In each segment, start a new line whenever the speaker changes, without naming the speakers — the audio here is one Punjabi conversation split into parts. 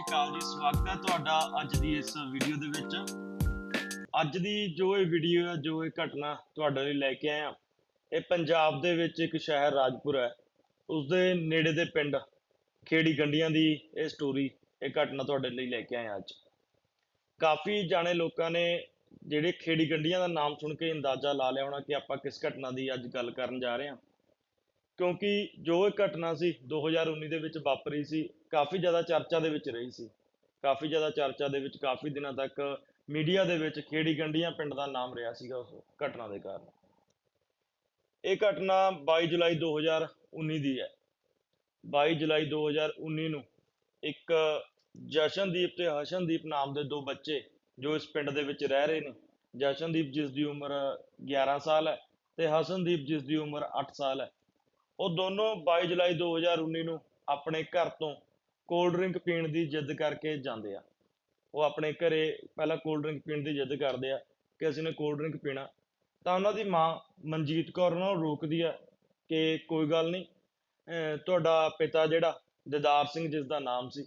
ਸ਼੍ਰੀ ਅਕਾਲ ਜੀ, ਸਵਾਗਤ ਹੈ ਤੁਹਾਡਾ ਅੱਜ ਦੀ ਇਸ ਵੀਡੀਓ ਦੇ ਵਿੱਚ। ਅੱਜ ਦੀ ਜੋ ਇਹ ਵੀਡੀਓ ਹੈ, ਜੋ ਇਹ ਘਟਨਾ ਤੁਹਾਡੇ ਲਈ ਲੈ ਕੇ ਆਇਆ ਇਹ ਪੰਜਾਬ ਦੇ ਵਿੱਚ ਇੱਕ ਸ਼ਹਿਰ, ਰਾਜਪੁਰ ਹੈ। ਉਸ ਦੇ ਨੇੜੇ ਦੇ ਪਿੰਡ ਖੇੜੀ ਗੰਡੀਆਂ ਦੀ ਇਹ ਸਟੋਰੀ ਇਹ ਘਟਨਾ ਤੁਹਾਡੇ ਲਈ ਲੈ ਕੇ ਆਏ ਹਾਂ ਅੱਜ। ਕਾਫੀ ਜਾਣੇ ਲੋਕਾਂ ਨੇ ਜਿਹੜੇ ਖੇੜੀ ਗੰਡੀਆਂ ਦਾ ਨਾਮ ਸੁਣ ਕੇ ਅੰਦਾਜ਼ਾ ਲਾ ਲਿਆ ਹੋਣਾ ਕਿ ਆਪਾਂ ਕਿਸ ਘਟਨਾ ਦੀ ਅੱਜ ਗੱਲ ਕਰਨ ਜਾ ਰਹੇ ਹਾਂ। ਕਿਉਂਕਿ ਜੋ ਇਹ ਘਟਨਾ ਸੀ 2019 ਦੇ ਵਿੱਚ ਵਾਪਰੀ ਸੀ ਕਾਫੀ ਜ਼ਿਆਦਾ ਚਰਚਾ ਦੇ ਵਿੱਚ ਰਹੀ ਸੀ। ਕਾਫੀ ਜ਼ਿਆਦਾ ਚਰਚਾ ਦੇ ਵਿੱਚ ਕਾਫੀ ਦਿਨਾਂ ਤੱਕ ਮੀਡੀਆ ਦੇ ਵਿੱਚ ਖੇੜੀ ਗੰਡੀਆਂ ਪਿੰਡ ਦਾ ਨਾਮ ਰਿਹਾ ਸੀਗਾ ਉਸ ਘਟਨਾ ਦੇ ਕਾਰਨ। ਇਹ ਘਟਨਾ 22 ਜੁਲਾਈ 2019 ਦੀ ਹੈ। 22 ਜੁਲਾਈ 2019 ਨੂੰ ਇੱਕ ਜਸ਼ਨਦੀਪ ਤੇ ਹਸ਼ਨਦੀਪ ਨਾਮ ਦੇ ਦੋ ਬੱਚੇ ਜੋ ਇਸ ਪਿੰਡ ਦੇ ਵਿੱਚ ਰਹਿ ਰਹੇ ਨੇ, ਜਸ਼ਨਦੀਪ ਜਿਸ ਦੀ ਉਮਰ 11 ਸਾਲ ਹੈ ਤੇ ਹਸ਼ਨਦੀਪ ਜਿਸ ਦੀ ਉਮਰ 8 ਸਾਲ ਹੈ, ਉਹ ਦੋਨੋਂ 22 ਜੁਲਾਈ 2019 ਨੂੰ ਆਪਣੇ ਘਰ ਤੋਂ ਕੋਲਡ ਡਰਿੰਕ ਪੀਣ ਦੀ ਜਿੱਦ ਕਰਕੇ ਜਾਂਦੇ ਆ। ਉਹ ਆਪਣੇ ਘਰੇ ਪਹਿਲਾਂ ਕੋਲਡ ਡਰਿੰਕ ਪੀਣ ਦੀ ਜਿੱਦ ਕਰਦੇ ਆ ਕਿ ਅਸੀਂ ਨੇ ਕੋਲਡ ਡਰਿੰਕ ਪੀਣਾ। ਤਾਂ ਉਹਨਾਂ ਦੀ ਮਾਂ ਮਨਜੀਤ ਕੌਰ ਉਹਨਾਂ ਨੂੰ ਰੋਕਦੀ ਆ ਕਿ ਕੋਈ ਗੱਲ ਨਹੀਂ ਤੁਹਾਡਾ ਪਿਤਾ ਜਿਹੜਾ ਦਿਦਾਰ ਸਿੰਘ ਜਿਸ ਦਾ ਨਾਮ ਸੀ,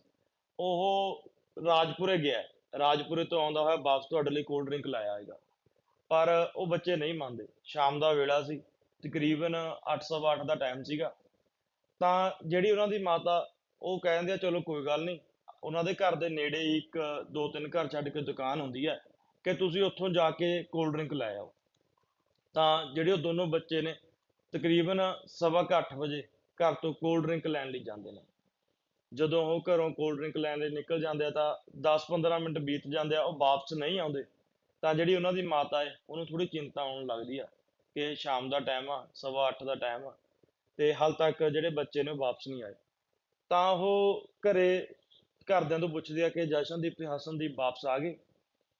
ਉਹ ਰਾਜਪੁਰੇ ਗਿਆ ਰਾਜਪੁਰੇ ਤੋਂ ਆਉਂਦਾ ਹੋਇਆ ਵਾਪਸ ਤੁਹਾਡੇ ਲਈ ਕੋਲਡ ਡਰਿੰਕ ਲਾਇਆ ਹੈਗਾ ਪਰ ਉਹ ਬੱਚੇ ਨਹੀਂ ਮੰਨਦੇ। ਸ਼ਾਮ ਦਾ ਵੇਲਾ ਸੀ, ਤਕਰੀਬਨ 8:08 ਦਾ ਟਾਈਮ ਸੀਗਾ। ਤਾਂ ਜਿਹੜੀ ਉਹਨਾਂ ਦੀ ਮਾਤਾ ਉਹ ਕਹਿੰਦੇ ਆ, ਚਲੋ ਕੋਈ ਗੱਲ ਨਹੀਂ। ਉਹਨਾਂ ਦੇ ਘਰ ਦੇ ਨੇੜੇ ਹੀ ਇੱਕ, ਦੋ ਤਿੰਨ ਘਰ ਛੱਡ ਕੇ ਦੁਕਾਨ ਹੁੰਦੀ ਹੈ ਕਿ ਤੁਸੀਂ ਉੱਥੋਂ ਜਾ ਕੇ ਕੋਲਡ ਡਰਿੰਕ ਲੈ ਆਓ। ਤਾਂ ਜਿਹੜੇ ਉਹ ਦੋਨੋਂ ਬੱਚੇ ਨੇ, ਤਕਰੀਬਨ ਸਵਾ ਕੁ ਅੱਠ ਵਜੇ ਘਰ ਤੋਂ ਕੋਲਡ ਡਰਿੰਕ ਲੈਣ ਲਈ ਜਾਂਦੇ ਨੇ। ਜਦੋਂ ਉਹ ਘਰੋਂ ਕੋਲਡ ਡਰਿੰਕ ਲੈਣ ਲਈ ਨਿਕਲ ਜਾਂਦੇ ਆ ਤਾਂ 10-15 ਮਿੰਟ ਬੀਤ ਜਾਂਦੇ ਆ, ਉਹ ਵਾਪਸ ਨਹੀਂ ਆਉਂਦੇ। ਤਾਂ ਜਿਹੜੀ ਉਹਨਾਂ ਦੀ ਮਾਤਾ ਹੈ, ਉਹਨੂੰ ਥੋੜੀ ਚਿੰਤਾ ਆਉਣ ਲੱਗਦੀ ਆ ਕਿ ਸ਼ਾਮ ਦਾ ਟਾਈਮ ਆ, ਸਵਾ ਅੱਠ ਦਾ ਟਾਈਮ ਆ ਤੇ ਹਾਲ ਤੱਕ ਜਿਹੜੇ ਬੱਚੇ ਨੇ ਉਹ ਵਾਪਸ ਨਹੀਂ ਆਏ। ਤਾਂ ਉਹ ਘਰੇ ਘਰਦਿਆਂ ਤੋਂ ਪੁੱਛਦੇ ਆ ਕਿ ਜਸ਼ਨਦੀਪ ਤੇ ਹਸਨਦੀਪ ਵਾਪਸ ਆ ਗਏ।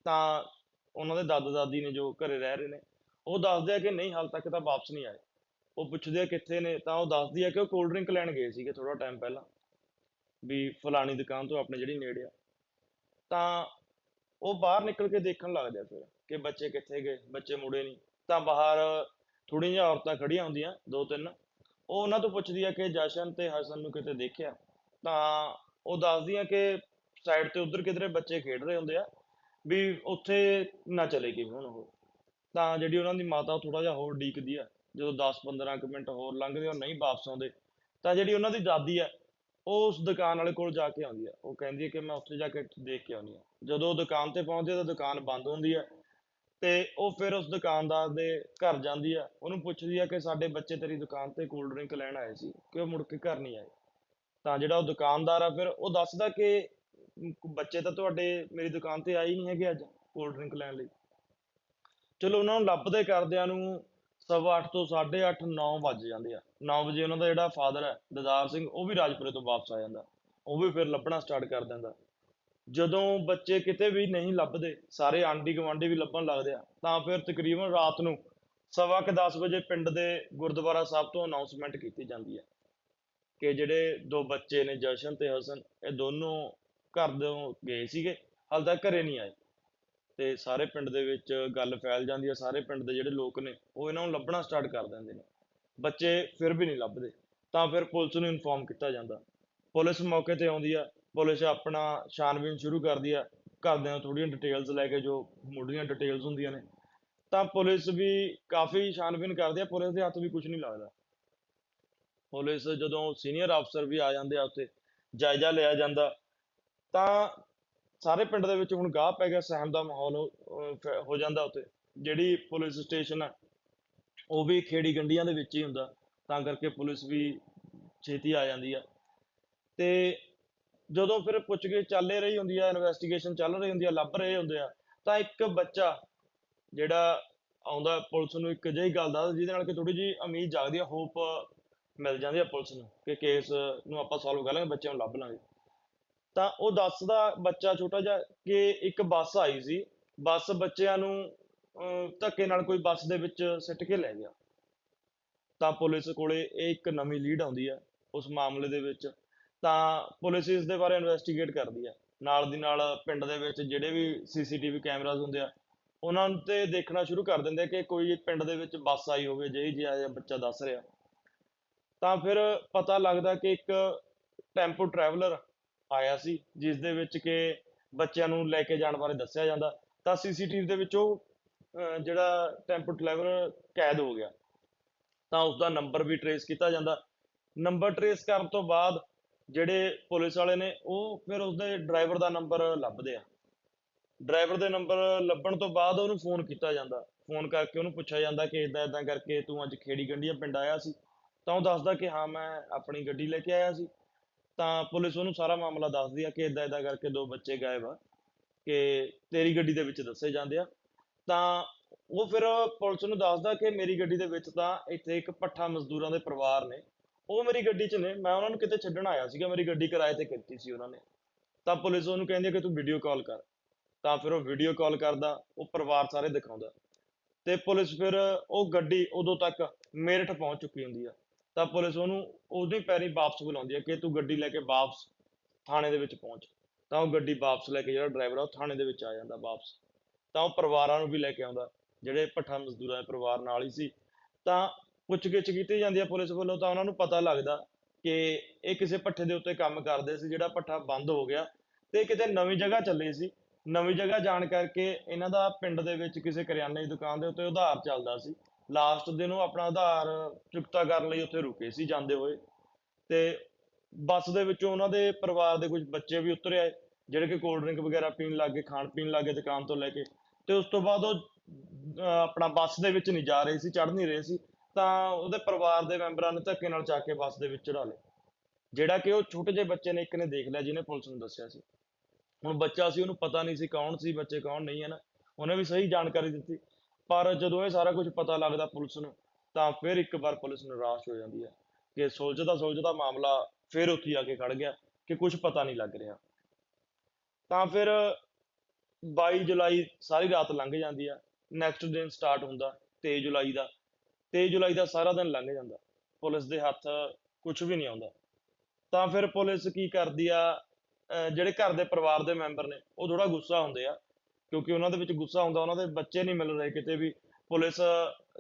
ਤਾਂ ਉਹਨਾਂ ਦੇ ਦਾਦਾ ਦਾਦੀ ਨੇ ਜੋ ਘਰੇ ਰਹਿ ਰਹੇ ਨੇ, ਉਹ ਦੱਸਦੇ ਆ ਕਿ ਨਹੀਂ, ਹਾਲ ਤੱਕ ਤਾਂ ਵਾਪਸ ਨਹੀਂ ਆਏ। ਉਹ ਪੁੱਛਦੇ ਆ ਕਿੱਥੇ ਨੇ, ਤਾਂ ਉਹ ਦੱਸਦੀ ਆ ਕਿ ਉਹ ਕੋਲਡ ਡਰਿੰਕ ਲੈਣ ਗਏ ਸੀਗੇ ਥੋੜਾ ਟਾਈਮ ਪਹਿਲਾਂ, ਵੀ ਫਲਾਣੀ ਦੁਕਾਨ ਤੋਂ ਆਪਣੇ ਜਿਹੜੀ ਨੇੜੇ ਆ। ਤਾਂ ਉਹ ਬਾਹਰ ਨਿਕਲ ਕੇ ਦੇਖਣ ਲੱਗਦੇ ਆ ਫਿਰ, ਕਿ ਬੱਚੇ ਕਿੱਥੇ ਗਏ, ਬੱਚੇ ਮੁੜੇ ਨਹੀਂ। ਤਾਂ ਬਾਹਰ ਥੋੜ੍ਹੀਆਂ ਜਿਹੀਆਂ ਔਰਤਾਂ ਖੜੀਆਂ ਹੁੰਦੀਆਂ, ਦੋ ਤਿੰਨ। ਉਹ ਉਹਨਾਂ ਤੋਂ ਪੁੱਛਦੀ ਆ ਕਿ ਜਸ਼ਨ ਤੇ ਹਸਨ ਨੂੰ ਕਿਤੇ ਦੇਖਿਆ? ਤਾਂ ਉਹ ਦੱਸਦੀਆਂ ਕਿ ਸਾਈਡ ਤੇ ਉਧਰ ਕਿਧਰੇ ਬੱਚੇ ਖੇਡ ਰਹੇ ਹੁੰਦੇ ਆ ਵੀ ਉੱਥੇ ਨਾ ਚਲੇ ਗਏ ਹੁਣ ਉਹ। ਤਾਂ ਜਿਹੜੀ ਉਹਨਾਂ ਦੀ ਮਾਤਾ ਥੋੜਾ ਜਿਹਾ ਹੋਰ ਡੀਕਦੀ ਆ, ਜਦੋਂ 10-15 ਕੁ ਮਿੰਟ ਹੋਰ ਲੰਘਦੇ ਉਹ ਨਹੀਂ ਵਾਪਸ ਆਉਂਦੇ। ਤਾਂ ਜਿਹੜੀ ਉਹਨਾਂ ਦੀ ਦਾਦੀ ਆ, ਉਹ ਉਸ ਦੁਕਾਨ ਵਾਲੇ ਕੋਲ ਜਾ ਕੇ ਆਉਂਦੀ ਆ। ਉਹ ਕਹਿੰਦੀ ਹੈ ਕਿ ਮੈਂ ਉੱਥੇ ਜਾ ਕੇ ਦੇਖ ਕੇ ਆਉਂਦੀ ਆ। ਜਦੋਂ ਉਹ ਦੁਕਾਨ ਤੇ ਪਹੁੰਚਦੀ ਆ ਤਾਂ ਦੁਕਾਨ ਬੰਦ ਹੁੰਦੀ ਆ ਤੇ ਉਹ ਫਿਰ ਉਸ ਦੁਕਾਨਦਾਰ ਦੇ ਘਰ ਜਾਂਦੀ ਆ। ਉਹਨੂੰ ਪੁੱਛਦੀ ਆ ਕਿ ਸਾਡੇ ਬੱਚੇ ਤੇਰੀ ਦੁਕਾਨ ਤੇ ਕੋਲਡ ਡਰਿੰਕ ਲੈਣ ਆਏ ਸੀ, ਕਿ ਉਹ ਮੁੜ ਕੇ ਘਰ ਨਹੀਂ ਆਏ। ਤਾਂ ਜਿਹੜਾ ਉਹ ਦੁਕਾਨਦਾਰ ਆ, ਫਿਰ ਉਹ ਦੱਸਦਾ ਕਿ ਬੱਚੇ ਤਾਂ ਤੁਹਾਡੇ ਮੇਰੀ ਦੁਕਾਨ ਤੇ ਆਏ ਹੀ ਨਹੀਂ ਹੈਗੇ ਅੱਜ ਕੋਲਡ ਡਰਿੰਕ ਲੈਣ ਲਈ। ਚਲੋ ਉਹਨਾਂ ਨੂੰ ਲੱਭਦੇ ਕਰਦਿਆਂ ਨੂੰ ਸਵਾ ਅੱਠ ਤੋਂ ਸਾਢੇ ਅੱਠ 9 ਵੱਜ ਜਾਂਦੇ ਆ। 9 ਵਜੇ ਉਹਨਾਂ ਦਾ ਜਿਹੜਾ ਫਾਦਰ ਹੈ ਦਦਾਰ ਸਿੰਘ, ਉਹ ਵੀ ਰਾਜਪੁਰੇ ਤੋਂ ਵਾਪਸ ਆ ਜਾਂਦਾ। ਉਹ ਵੀ ਫਿਰ ਲੱਭਣਾ ਸਟਾਰਟ ਕਰ ਦਿੰਦਾ। ਜਦੋਂ ਬੱਚੇ ਕਿਤੇ ਵੀ ਨਹੀਂ ਲੱਭਦੇ, ਸਾਰੇ ਆਂਢੀ ਗੁਆਂਢੀ ਵੀ ਲੱਭਣ ਲੱਗਦੇ ਆ, ਤਾਂ ਫਿਰ ਤਕਰੀਬਨ ਰਾਤ ਨੂੰ ਸਵਾ ਕੇ 10 ਵਜੇ ਪਿੰਡ ਦੇ ਗੁਰਦੁਆਰਾ ਸਾਹਿਬ ਤੋਂ ਅਨਾਉਂਸਮੈਂਟ ਕੀਤੀ ਜਾਂਦੀ ਹੈ ਕਿ ਜਿਹੜੇ ਦੋ ਬੱਚੇ ਨੇ ਜਸ਼ਨ ਤੇ ਹਸਨ, ਇਹ ਦੋਨੋਂ ਘਰ ਤੋਂ ਗਏ ਸੀਗੇ, ਹਾਲੇ ਤੱਕ ਘਰੇ ਨਹੀਂ ਆਏ। ਤੇ ਸਾਰੇ ਪਿੰਡ ਦੇ ਵਿੱਚ ਗੱਲ ਫੈਲ ਜਾਂਦੀ ਹੈ ਸਾਰੇ ਪਿੰਡ ਦੇ ਜਿਹੜੇ ਲੋਕ ਨੇ, ਉਹ ਇਹਨਾਂ ਨੂੰ ਲੱਭਣਾ ਸਟਾਰਟ ਕਰ ਦਿੰਦੇ ਨੇ। ਬੱਚੇ ਫਿਰ ਵੀ ਨਹੀਂ ਲੱਭਦੇ, ਤਾਂ ਫਿਰ ਪੁਲਿਸ ਨੂੰ ਇਨਫੋਰਮ ਕੀਤਾ ਜਾਂਦਾ। ਪੁਲਿਸ ਮੌਕੇ ਤੇ ਆਉਂਦੀ ਆ, ਪੁਲਿਸ ਆਪਣਾ ਛਾਨਬੀਨ ਸ਼ੁਰੂ ਕਰਦੀ ਆ, ਘਰਦਿਆਂ ਤੋਂ ਥੋੜ੍ਹੀਆਂ ਡਿਟੇਲਸ ਲੈ ਕੇ, ਜੋ ਮੁੱਢਲੀਆਂ ਡਿਟੇਲਸ ਹੁੰਦੀਆਂ ਨੇ। ਤਾਂ ਪੁਲਿਸ ਵੀ ਕਾਫੀ ਛਾਨਬੀਨ ਕਰਦੀ ਆ, ਪੁਲਿਸ ਦੇ ਹੱਥ ਵੀ ਕੁਝ ਨਹੀਂ ਲੱਗਦਾ। ਪੁਲਿਸ ਜਦੋਂ ਸੀਨੀਅਰ ਅਫਸਰ ਵੀ ਆ ਜਾਂਦੇ ਆ ਉੱਥੇ, ਜਾਇਜ਼ਾ ਲਿਆ ਜਾਂਦਾ, ਤਾਂ ਸਾਰੇ ਪਿੰਡ ਦੇ ਵਿੱਚ ਹੁਣ ਗਾਹ ਪੈ ਗਿਆ, ਸਹਿਮ ਦਾ ਮਾਹੌਲ ਹੋ ਜਾਂਦਾ ਉੱਥੇ। ਜਿਹੜੀ ਪੁਲਿਸ ਸਟੇਸ਼ਨ ਆ, ਉਹ ਵੀ ਖੇੜੀ ਗੰਡੀਆਂ ਦੇ ਵਿੱਚ ਹੀ ਹੁੰਦਾ, ਤਾਂ ਕਰਕੇ ਪੁਲਿਸ ਵੀ ਛੇਤੀ ਆ ਜਾਂਦੀ ਆ। ਤੇ ਜਦੋਂ ਫਿਰ ਪੁੱਛਗਿੱਛ ਚੱਲ ਰਹੀ ਹੁੰਦੀ ਆ ਇਨਵੈਸਟੀਗੇਸ਼ਨ ਚੱਲ ਰਹੀ ਹੁੰਦੀ ਆ, ਲੱਭ ਰਹੇ ਹੁੰਦੇ ਆ, ਤਾਂ ਇੱਕ ਬੱਚਾ ਜਿਹੜਾ ਆਉਂਦਾ ਪੁਲਿਸ ਨੂੰ ਇੱਕ ਅਜਿਹੀ ਗੱਲ ਦੱਸ ਜਿਹਦੇ ਨਾਲ ਕਿ ਥੋੜੀ ਜਿਹੀ ਉਮੀਦ ਜਾਗਦੀ ਆ ਹੋਪ ਮਿਲ ਜਾਂਦੀ ਆ ਪੁਲਿਸ ਨੂੰ ਕਿ ਕੇਸ ਨੂੰ ਆਪਾਂ ਸੋਲਵ ਕਰ ਲਾਂਗੇ ਬੱਚਿਆਂ ਨੂੰ ਲੱਭ ਲਾਂਗੇ। ਤਾਂ ਉਹ ਦੱਸਦਾ ਬੱਚਾ ਛੋਟਾ ਜਿਹਾ ਕਿ ਇੱਕ ਬੱਸ ਆਈ ਸੀ ਬੱਸ ਬੱਚਿਆਂ ਨੂੰ ਅਹ, ਧੱਕੇ ਨਾਲ ਕੋਈ ਬੱਸ ਦੇ ਵਿੱਚ ਸਿੱਟ ਕੇ ਲੈ ਗਿਆ। ਤਾਂ ਪੁਲਿਸ ਕੋਲੇ ਇਹ ਇੱਕ ਨਵੀਂ ਲੀਡ ਆਉਂਦੀ ਹੈ ਉਸ ਮਾਮਲੇ ਦੇ ਵਿੱਚ। ਤਾਂ ਪੁਲਿਸ ਇਸ ਦੇ ਬਾਰੇ ਇਨਵੈਸਟੀਗੇਟ ਕਰਦੀ ਹੈ ਨਾਲ ਦੀ ਨਾਲ ਪਿੰਡ ਦੇ ਵਿੱਚ ਜਿਹੜੇ ਵੀ ਸੀਸੀਟੀਵੀ ਕੈਮਰਾਜ਼ ਹੁੰਦੇ ਆ ਉਹਨਾਂ ਤੇ ਦੇਖਣਾ ਸ਼ੁਰੂ ਕਰ ਦਿੰਦੇ ਆ ਕਿ ਕੋਈ ਪਿੰਡ ਦੇ ਵਿੱਚ ਬੱਸ ਆਈ ਹੋਵੇ ਜਿਹੀ ਜਿਹਾ ਬੱਚਾ ਦੱਸ ਰਿਹਾ। ਤਾਂ ਫਿਰ ਪਤਾ ਲੱਗਦਾ ਕਿ ਇੱਕ ਟੈਂਪੋ ਟਰੈਵਲਰ ਆਇਆ ਸੀ ਜਿਸ ਦੇ ਵਿੱਚ ਕਿ ਬੱਚਿਆਂ ਨੂੰ ਲੈ ਕੇ ਜਾਣ ਬਾਰੇ ਦੱਸਿਆ ਜਾਂਦਾ। ਤਾਂ ਸੀਸੀਟੀਵੀ ਦੇ ਵਿੱਚ ਉਹ ਜਿਹੜਾ ਟੈਂਪੂ ਟਰੈਵਲਰ ਕੈਦ ਹੋ ਗਿਆ। ਤਾਂ ਉਸ ਦਾ ਨੰਬਰ ਵੀ ਟਰੇਸ ਕੀਤਾ ਜਾਂਦਾ। ਨੰਬਰ ਟਰੇਸ ਕਰਨ ਤੋਂ ਬਾਅਦ ਜਿਹੜੇ ਪੁਲਿਸ ਵਾਲੇ ਨੇ, ਉਹ ਫਿਰ ਉਸਦੇ ਡਰਾਈਵਰ ਦਾ ਨੰਬਰ ਲੱਭਦੇ ਆ। ਡਰਾਈਵਰ ਦੇ ਨੰਬਰ ਲੱਭਣ ਤੋਂ ਬਾਅਦ ਉਹਨੂੰ ਫੋਨ ਕੀਤਾ ਜਾਂਦਾ। ਫੋਨ ਕਰਕੇ ਉਹਨੂੰ ਪੁੱਛਿਆ ਜਾਂਦਾ ਕਿ ਇਦਾਂ ਇਦਾਂ ਕਰਕੇ ਤੂੰ ਅੱਜ ਖੇੜੀ ਗੰਢੀਆਂ ਪਿੰਡ ਆਇਆ ਸੀ। ਤਾਂ ਉਹ ਦੱਸਦਾ ਕਿ ਹਾਂ, ਮੈਂ ਆਪਣੀ ਗੱਡੀ ਲੈ ਕੇ ਆਇਆ ਸੀ। ਤਾਂ ਪੁਲਿਸ ਉਹਨੂੰ ਸਾਰਾ ਮਾਮਲਾ ਦੱਸਦੀ ਆ ਕਿ ਇਦਾਂ ਇਦਾਂ ਕਰਕੇ ਦੋ ਬੱਚੇ ਗਾਇਬ ਆ, ਕਿ ਤੇਰੀ ਗੱਡੀ ਦੇ ਵਿੱਚ ਦੱਸੇ ਜਾਂਦੇ ਆ। ਤਾਂ ਉਹ ਫਿਰ ਪੁਲਿਸ ਨੂੰ ਦੱਸਦਾ ਕਿ ਮੇਰੀ ਗੱਡੀ ਦੇ ਵਿੱਚ ਤਾਂ ਇੱਥੇ ਇੱਕ ਪੱਠਾ ਮਜ਼ਦੂਰਾਂ ਦੇ ਪਰਿਵਾਰ ਨੇ। ਉਹ ਮੇਰੀ ਗੱਡੀ 'ਚ ਨੇ, ਮੈਂ ਉਹਨਾਂ ਨੂੰ ਕਿਤੇ ਛੱਡਣ ਆਇਆ ਸੀਗਾ, ਮੇਰੀ ਗੱਡੀ ਕਿਰਾਏ ਤੇ ਕੀਤੀ ਸੀ ਉਹਨਾਂ ਨੇ। ਤਾਂ ਪੁਲਿਸ ਉਹਨੂੰ ਕਹਿੰਦੀ ਕਿ ਤੂੰ ਵੀਡੀਓ ਕਾਲ ਕਰ। ਤਾਂ ਫਿਰ ਉਹ ਵੀਡੀਓ ਕਾਲ ਕਰਦਾ, ਉਹ ਪਰਿਵਾਰ ਸਾਰੇ ਦਿਖਾਉਂਦਾ। ਤੇ ਪੁਲਿਸ ਫਿਰ ਉਹ ਗੱਡੀ ਉਦੋਂ ਤੱਕ ਮੇਰਠ ਪਹੁੰਚ ਚੁੱਕੀ ਹੁੰਦੀ ਆ। ਤਾਂ ਪੁਲਿਸ ਉਹਨੂੰ ਉਹਦੇ ਪੈਰੀ ਵਾਪਸ ਬੁਲਾਉਂਦੀ ਹੈ ਕਿ ਤੂੰ ਗੱਡੀ ਲੈ ਕੇ ਵਾਪਸ ਥਾਣੇ ਦੇ ਵਿੱਚ ਪਹੁੰਚ। ਤਾਂ ਉਹ ਗੱਡੀ ਵਾਪਸ ਲੈ ਕੇ ਜਿਹੜਾ ਡਰਾਈਵਰ ਆ, ਉਹ ਥਾਣੇ ਦੇ ਵਿੱਚ ਆ ਜਾਂਦਾ ਵਾਪਸ। ਤਾਂ ਉਹ ਪਰਿਵਾਰਾਂ ਨੂੰ ਵੀ ਲੈ ਕੇ ਆਉਂਦਾ, ਜਿਹੜੇ ਭੱਠਾ ਮਜ਼ਦੂਰਾਂ ਦੇ ਪਰਿਵਾਰ ਨਾਲ ਹੀ ਸੀ। ਤਾਂ ਪੁੱਛਗਿੱਛ ਕੀਤੀ ਜਾਂਦੀ ਹੈ ਪੁਲਿਸ ਵੱਲੋਂ, ਤਾਂ ਉਹਨਾਂ ਨੂੰ ਪਤਾ ਲੱਗਦਾ ਕਿ ਇਹ ਕਿਸੇ ਭੱਠੇ ਦੇ ਉੱਤੇ ਕੰਮ ਕਰਦੇ ਸੀ, ਜਿਹੜਾ ਭੱਠਾ ਬੰਦ ਹੋ ਗਿਆ ਤੇ ਕਿਤੇ ਨਵੀਂ ਜਗ੍ਹਾ ਚੱਲੇ ਸੀ। ਨਵੀਂ ਜਗ੍ਹਾ ਜਾਣ ਕਰਕੇ ਇਹਨਾਂ ਦਾ ਪਿੰਡ ਦੇ ਵਿੱਚ ਕਿਸੇ ਕਰਿਆਨੇ ਦੀ ਦੁਕਾਨ ਦੇ ਉੱਤੇ ਉਧਾਰ ਚੱਲਦਾ ਸੀ। ਲਾਸਟ ਦਿਨ ਉਹ ਆਪਣਾ ਆਧਾਰ ਚੁਕਤਾ ਕਰਨ ਲਈ ਉੱਥੇ ਰੁਕੇ ਸੀ, ਜਾਂਦੇ ਹੋਏ। ਤੇ ਬੱਸ ਦੇ ਵਿੱਚੋਂ ਉਹਨਾਂ ਦੇ ਪਰਿਵਾਰ ਦੇ ਕੁਝ ਬੱਚੇ ਵੀ ਉਤਰੇ ਆਏ, ਜਿਹੜੇ ਕਿ ਕੋਲਡ ਡਰਿੰਕ ਵਗੈਰਾ ਪੀਣ ਲੱਗ ਗਏ, ਖਾਣ ਪੀਣ ਲੱਗ ਗਏ ਦੁਕਾਨ ਤੋਂ ਲੈ ਕੇ। ਤੇ ਉਸ ਤੋਂ ਬਾਅਦ ਉਹ, ਅਹ, ਆਪਣਾ ਬੱਸ ਦੇ ਵਿੱਚ ਨਹੀਂ ਜਾ ਰਹੇ ਸੀ, ਚੜ੍ਹ ਨਹੀਂ ਰਹੇ ਸੀ। ਤਾਂ ਉਹਦੇ ਪਰਿਵਾਰ ਦੇ ਮੈਂਬਰਾਂ ਨੇ ਧੱਕੇ ਨਾਲ ਚੱਕ ਕੇ ਬੱਸ ਦੇ ਵਿੱਚ ਚੜਾ ਲਿਆ। ਜਿਹੜਾ ਕਿ ਉਹ ਛੋਟੇ ਜਿਹੇ ਬੱਚੇ ਨੇ, ਇੱਕ ਨੇ ਦੇਖ ਲਿਆ, ਜਿਹਨੇ ਪੁਲਿਸ ਨੂੰ ਦੱਸਿਆ ਸੀ। ਹੁਣ ਬੱਚਾ ਸੀ, ਉਹਨੂੰ ਪਤਾ ਨਹੀਂ ਸੀ ਕੌਣ ਸੀ, ਬੱਚੇ ਕੌਣ ਨਹੀਂ ਹੈ ਨਾ। ਉਹਨੇ ਵੀ ਸਹੀ ਜਾਣਕਾਰੀ ਦਿੱਤੀ। ਪਰ ਜਦੋਂ ਇਹ ਸਾਰਾ ਕੁਝ ਪਤਾ ਲੱਗਦਾ ਪੁਲਿਸ ਨੂੰ, ਤਾਂ ਫਿਰ ਇੱਕ ਵਾਰ ਪੁਲਿਸ ਨਿਰਾਸ਼ ਹੋ ਜਾਂਦੀ ਹੈ ਕਿ ਸੁਲਝਦਾ ਸੁਲਝਦਾ ਮਾਮਲਾ ਫਿਰ ਉੱਥੇ ਆ ਕੇ ਖੜ ਗਿਆ ਕਿ ਕੁਝ ਪਤਾ ਨਹੀਂ ਲੱਗ ਰਿਹਾ। ਤਾਂ ਫਿਰ 22 ਜੁਲਾਈ ਸਾਰੀ ਰਾਤ ਲੰਘ ਜਾਂਦੀ ਆ ਨੈਕਸਟ ਦਿਨ ਸਟਾਰਟ ਹੁੰਦਾ 23 ਜੁਲਾਈ ਦਾ। 23 ਜੁਲਾਈ ਦਾ ਸਾਰਾ ਦਿਨ ਲੰਘ ਜਾਂਦਾ, ਪੁਲਿਸ ਦੇ ਹੱਥ ਕੁਝ ਵੀ ਨਹੀਂ ਆਉਂਦਾ। ਤਾਂ ਫਿਰ ਪੁਲਿਸ ਕੀ ਕਰਦੀ ਆ ਜਿਹੜੇ ਘਰ ਦੇ ਪਰਿਵਾਰ ਦੇ ਮੈਂਬਰ ਨੇ, ਉਹ ਥੋੜਾ ਗੁੱਸਾ ਹੁੰਦੇ ਆ ਕਿਉਂਕਿ ਉਹਨਾਂ ਦੇ ਵਿੱਚ ਗੁੱਸਾ ਆਉਂਦਾ, ਉਹਨਾਂ ਦੇ ਬੱਚੇ ਨਹੀਂ ਮਿਲ ਰਹੇ ਕਿਤੇ ਵੀ। ਪੁਲਿਸ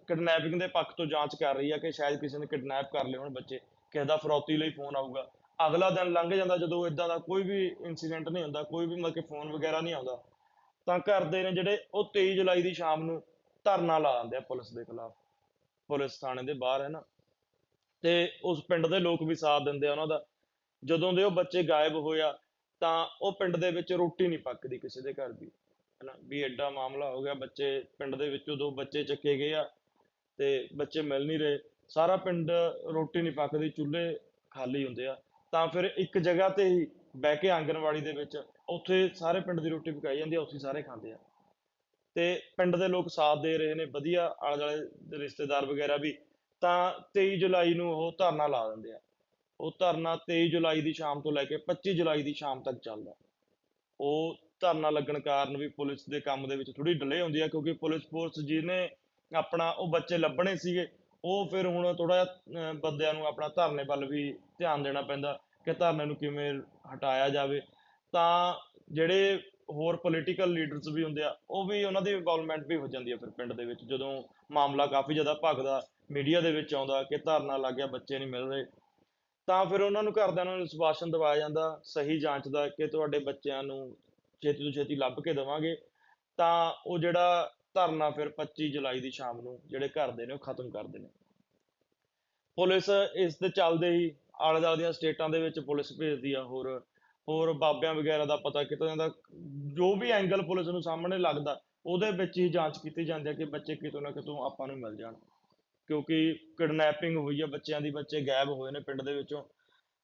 ਕਿਡਨੈਪਿੰਗ ਦੇ ਪੱਖ ਤੋਂ ਜਾਂਚ ਕਰ ਰਹੀ ਹੈ ਕਿ ਸ਼ਾਇਦ ਕਿਸੇ ਨੇ ਕਿਡਨੈਪ ਕਰ ਲਏ ਹੋਣ ਬੱਚੇ, ਕਿਸੇ ਦਾ ਫਰੌਤੀ ਲਈ ਫੋਨ ਆਊਗਾ। ਅਗਲਾ ਦਿਨ ਲੰਘ ਜਾਂਦਾ ਜਦੋਂ ਇਦਾਂ ਦਾ ਕੋਈ ਵੀ ਇਨਸੀਡੈਂਟ ਨਹੀਂ ਹੁੰਦਾ, ਕੋਈ ਵੀ ਮਤਲਬ ਕਿ ਫੋਨ ਵਗੈਰਾ ਨਹੀਂ ਆਉਂਦਾ, ਤਾਂ ਘਰ ਦੇ ਨੇ ਜਿਹੜੇ ਉਹ 23 ਜੁਲਾਈ ਦੀ ਸ਼ਾਮ ਨੂੰ ਧਰਨਾ ਲਾ ਦਿੰਦੇ ਆ ਪੁਲਿਸ ਦੇ ਖਿਲਾਫ। ਪੁਲਿਸ ਥਾਣੇ ਦੇ ਬਾਹਰ ਹੈ ਨਾ। ਤੇ ਉਸ ਪਿੰਡ ਦੇ ਲੋਕ ਵੀ ਸਾਥ ਦਿੰਦੇ ਆ ਉਹਨਾਂ ਦਾ। ਜਦੋਂ ਦੇ ਉਹ ਬੱਚੇ ਗਾਇਬ ਹੋਇਆ ਤਾਂ ਉਹ ਪਿੰਡ ਦੇ ਵਿੱਚ ਰੋਟੀ ਨਹੀਂ ਪੱਕਦੀ ਕਿਸੇ ਦੇ ਘਰ ਦੀ। ਹਨਾ, ਵੀ ਐਡਾ ਮਾਮਲਾ ਹੋ ਗਿਆ, ਬੱਚੇ ਪਿੰਡ ਦੇ ਵਿੱਚੋਂ ਦੋ ਬੱਚੇ ਚੱਕੇ ਗਏ ਆ ਤੇ ਬੱਚੇ ਮਿਲ ਨਹੀਂ ਰਹੇ। ਸਾਰਾ ਪਿੰਡ ਰੋਟੀ ਨਹੀਂ ਪੱਕਦੀ, ਚੁੱਲ੍ਹੇ ਖਾਲੀ ਹੁੰਦੇ ਆ। ਤਾਂ ਫਿਰ ਇੱਕ ਜਗ੍ਹਾ ਤੇ ਹੀ ਬਹਿ ਕੇ ਆਂਗਣਵਾੜੀ ਦੇ ਵਿੱਚ ਉੱਥੇ ਸਾਰੇ ਪਿੰਡ ਦੀ ਰੋਟੀ ਪਕਾਈ ਜਾਂਦੀ ਆ, ਉੱਥੇ ਸਾਰੇ ਖਾਂਦੇ ਆ। ਤੇ ਪਿੰਡ ਦੇ ਲੋਕ ਸਾਥ ਦੇ ਰਹੇ ਨੇ, ਵਧੀਆ ਆਲੇ ਦੁਆਲੇ ਦੇ ਰਿਸ਼ਤੇਦਾਰ ਵਗੈਰਾ ਵੀ। ਤਾਂ 23 ਜੁਲਾਈ ਨੂੰ ਉਹ ਧਰਨਾ ਲਾ ਦਿੰਦੇ ਆ। ਉਹ ਧਰਨਾ 23 ਜੁਲਾਈ ਦੀ ਸ਼ਾਮ ਤੋਂ ਲੈ ਕੇ 25 ਜੁਲਾਈ ਦੀ ਸ਼ਾਮ ਤੱਕ ਚੱਲਦਾ। ਉਹ ਧਰਨਾ ਲੱਗਣ ਕਾਰਨ ਵੀ ਪੁਲਿਸ ਦੇ ਕੰਮ ਦੇ ਵਿੱਚ ਥੋੜੀ ਡਿਲੇ ਹੁੰਦੀ ਹੈ ਕਿਉਂਕਿ ਪੁਲਿਸ ਫੋਰਸ ਜਿਹਨੇ ਆਪਣਾ ਉਹ ਬੱਚੇ ਲੱਭਣੇ ਸੀਗੇ, ਉਹ ਫਿਰ ਹੁਣ ਥੋੜਾ ਬੰਦਿਆਂ ਨੂੰ ਆਪਣਾ ਧਰਨੇ ਵੱਲ ਵੀ ਧਿਆਨ ਦੇਣਾ ਪੈਂਦਾ ਕਿ ਧਰਨੇ ਨੂੰ ਕਿਵੇਂ ਹਟਾਇਆ ਜਾਵੇ। ਤਾਂ ਜਿਹੜੇ ਹੋਰ ਪੋਲੀਟੀਕਲ ਲੀਡਰਸ ਵੀ ਹੁੰਦੇ ਆ, ਉਹ ਵੀ ਉਹਨਾਂ ਦੀ ਇਨਵੋਲਵਮੈਂਟ ਵੀ ਹੋ ਜਾਂਦੀ ਆ ਫਿਰ ਪਿੰਡ ਦੇ ਵਿੱਚ, ਜਦੋਂ ਮਾਮਲਾ ਕਾਫੀ ਜ਼ਿਆਦਾ ਭਗਦਾ ਮੀਡੀਆ ਦੇ ਵਿੱਚ ਆਉਂਦਾ ਕਿ ਧਰਨਾ ਲੱਗ ਗਿਆ, ਬੱਚੇ ਨਹੀਂ ਮਿਲ ਰਹੇ। ਤਾਂ ਫਿਰ ਉਹਨਾਂ ਨੂੰ ਘਰਦਿਆਂ ਨੂੰ ਵਿਸ਼ਵਾਸਨ ਦਿਵਾਇਆ ਜਾਂਦਾ, ਸਹੀ ਜਾਂਚ ਦਾ ਕਿ ਤੁਹਾਡੇ ਬੱਚਿਆਂ ਨੂੰ ਛੇਤੀ ਤੋਂ ਛੇਤੀ ਲੱਭ ਕੇ ਦੇਵਾਂਗੇ, ਤਾਂ ਉਹ ਜਿਹੜਾ ਧਰਨਾ ਫਿਰ 25 ਜੁਲਾਈ ਦੀ ਸ਼ਾਮ ਨੂੰ ਜਿਹੜੇ ਘਰ ਨੇ ਉਹ ਖਤਮ ਕਰਦੇ ਨੇ ਪੁਲਿਸ ਇਸ ਦੇ ਚੱਲਦੇ ਹੀ ਆਲੇ ਦੁਆਲੇ ਦੀਆਂ ਸਟੇਟਾਂ ਦੇ ਵਿੱਚ ਪੁਲਿਸ ਭੇਜਦੀ ਆ ਹੋਰ ਹੋਰ ਬਾਬਿਆਂ ਵਗੈਰਾ ਦਾ ਪਤਾ ਕੀਤਾ ਜਾਂਦਾ ਜੋ ਵੀ ਐਂਗਲ ਪੁਲਿਸ ਨੂੰ ਸਾਹਮਣੇ ਲੱਗਦਾ, ਉਹਦੇ ਵਿੱਚ ਹੀ ਜਾਂਚ ਕੀਤੀ ਜਾਂਦੀ ਹੈ ਕਿ ਬੱਚੇ ਕਿਤੋਂ ਨਾ ਕਿਤੋਂ ਆਪਾਂ ਨੂੰ ਮਿਲ ਜਾਣ। ਕਿਉਂਕਿ ਕਿਡਨੈਪਿੰਗ ਹੋਈ ਹੈ ਬੱਚਿਆਂ ਦੀ ਬੱਚੇ ਗਾਇਬ ਹੋਏ ਨੇ ਪਿੰਡ ਦੇ ਵਿੱਚੋਂ।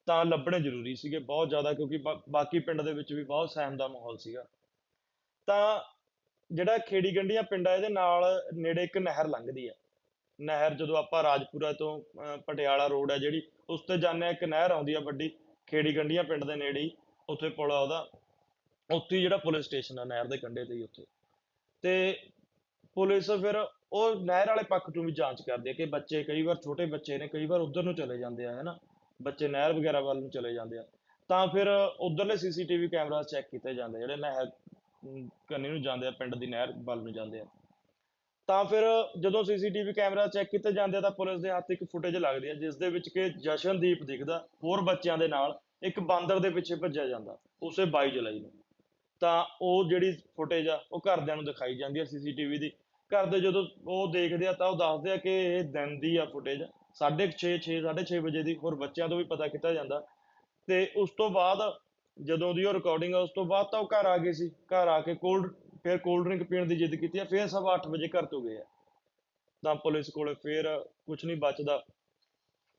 ਤਾਂ ਲੱਭਣੇ ਜ਼ਰੂਰੀ ਸੀਗੇ ਬਹੁਤ ਜ਼ਿਆਦਾ ਕਿਉਂਕਿ ਬਾ- ਬਾਕੀ ਪਿੰਡ ਦੇ ਵਿੱਚ ਵੀ ਬਹੁਤ ਸਹਿਮ ਦਾ ਮਾਹੌਲ ਸੀਗਾ। ਤਾਂ ਜਿਹੜਾ ਖੇੜੀ ਗੰਢੀਆਂ ਪਿੰਡ ਆ ਇਹਦੇ ਨਾਲ ਨੇੜੇ ਇੱਕ ਨਹਿਰ ਲੰਘਦੀ ਹੈ ਨਹਿਰ ਜਦੋਂ ਆਪਾਂ ਰਾਜਪੁਰਾ ਤੋਂ ਅਹ, ਪਟਿਆਲਾ ਰੋਡ ਹੈ ਜਿਹੜੀ ਉਸ ਤੇ ਜਾਂਦੇ ਹਾਂ ਇੱਕ ਨਹਿਰ ਆਉਂਦੀ ਆ ਵੱਡੀ ਖੇੜੀ ਗੰਢੀਆਂ ਪਿੰਡ ਦੇ ਨੇੜੇ ਹੀ ਉੱਥੇ ਪੁਲ ਆ ਉਹਦਾ। ਉੱਥੇ ਹੀ ਜਿਹੜਾ ਪੁਲਿਸ ਸਟੇਸ਼ਨ ਆ ਨਹਿਰ ਦੇ ਕੰਢੇ ਤੇ ਹੀ ਉੱਥੇ। ਤੇ ਪੁਲਿਸ ਫਿਰ ਉਹ ਨਹਿਰ ਵਾਲੇ ਪੱਖ ਤੋਂ ਵੀ ਜਾਂਚ ਕਰਦੀ ਹੈ ਕਿ ਬੱਚੇ ਕਈ ਵਾਰ ਛੋਟੇ ਬੱਚੇ ਨੇ ਕਈ ਵਾਰ ਉਧਰ ਨੂੰ ਚਲੇ ਜਾਂਦੇ ਆ ਹੈਨਾ? ਬੱਚੇ ਨਹਿਰ ਵਗੈਰਾ ਵੱਲ ਨੂੰ ਚਲੇ ਜਾਂਦੇ ਆ। ਤਾਂ ਫਿਰ ਉਧਰਲੇ ਸੀਸੀਟੀਵੀ ਕੈਮਰਾ ਚੈੱਕ ਕੀਤੇ ਜਾਂਦੇ ਜਿਹੜੇ ਨਹਿਰ ਅਮ, ਕੰਨੀ ਨੂੰ ਜਾਂਦੇ ਆ ਪਿੰਡ ਦੀ ਨਹਿਰ ਵੱਲ ਨੂੰ ਜਾਂਦੇ ਆ। ਤਾਂ ਫਿਰ ਜਦੋਂ ਸੀਸੀਟੀਵੀ ਕੈਮਰਾ ਚੈੱਕ ਕੀਤੇ ਜਾਂਦੇ ਆ ਤਾਂ ਪੁਲਿਸ ਦੇ ਹੱਥ ਇੱਕ ਫੁਟੇਜ ਲੱਗਦੀ ਹੈ ਜਿਸ ਦੇ ਵਿੱਚ ਕਿ ਜਸ਼ਨਦੀਪ ਦਿਖਦਾ ਹੋਰ ਬੱਚਿਆਂ ਦੇ ਨਾਲ ਇੱਕ ਬਾਂਦਰ ਦੇ ਪਿੱਛੇ ਭੱਜਿਆ ਜਾਂਦਾ ਉਸੇ 22 ਜੁਲਾਈ ਨੂੰ। ਤਾਂ ਉਹ ਜਿਹੜੀ ਫੁਟੇਜ ਆ ਉਹ ਘਰਦਿਆਂ ਨੂੰ ਦਿਖਾਈ ਜਾਂਦੀ ਆ ਸੀਸੀਟੀਵੀ ਦੀ। ਘਰ ਦੇ ਜਦੋਂ ਉਹ ਦੇਖਦੇ ਆ ਤਾਂ ਉਹ ਦੱਸਦੇ ਆ ਕਿ ਇਹ ਦਿਨ ਦੀ ਆ ਫੁਟੇਜ। 6:30 6 6:30 ਵਜੇ ਦੀ ਹੋਰ ਬੱਚਿਆਂ ਤੋਂ ਵੀ ਪਤਾ ਕੀਤਾ ਜਾਂਦਾ। ਤੇ ਉਸ ਤੋਂ ਬਾਅਦ ਜਦੋਂ ਦੀ ਉਹ ਰਿਕਾਰਡਿੰਗ ਆ, ਉਸ ਤੋਂ ਬਾਅਦ ਤਾਂ ਉਹ ਘਰ ਆ ਗਏ ਸੀ। ਘਰ ਆ ਕੇ ਕੋਲਡ ਫਿਰ ਕੋਲਡ ਡਰਿੰਕ ਪੀਣ ਦੀ ਜਿੱਦ ਕੀਤੀ ਆ, ਫਿਰ ਸਵਾ 8 ਵਜੇ ਘਰ ਤੋਂ ਗਏ ਆ। ਤਾਂ ਪੁਲਿਸ ਕੋਲ ਫਿਰ ਕੁਝ ਨਹੀਂ ਬਚਦਾ।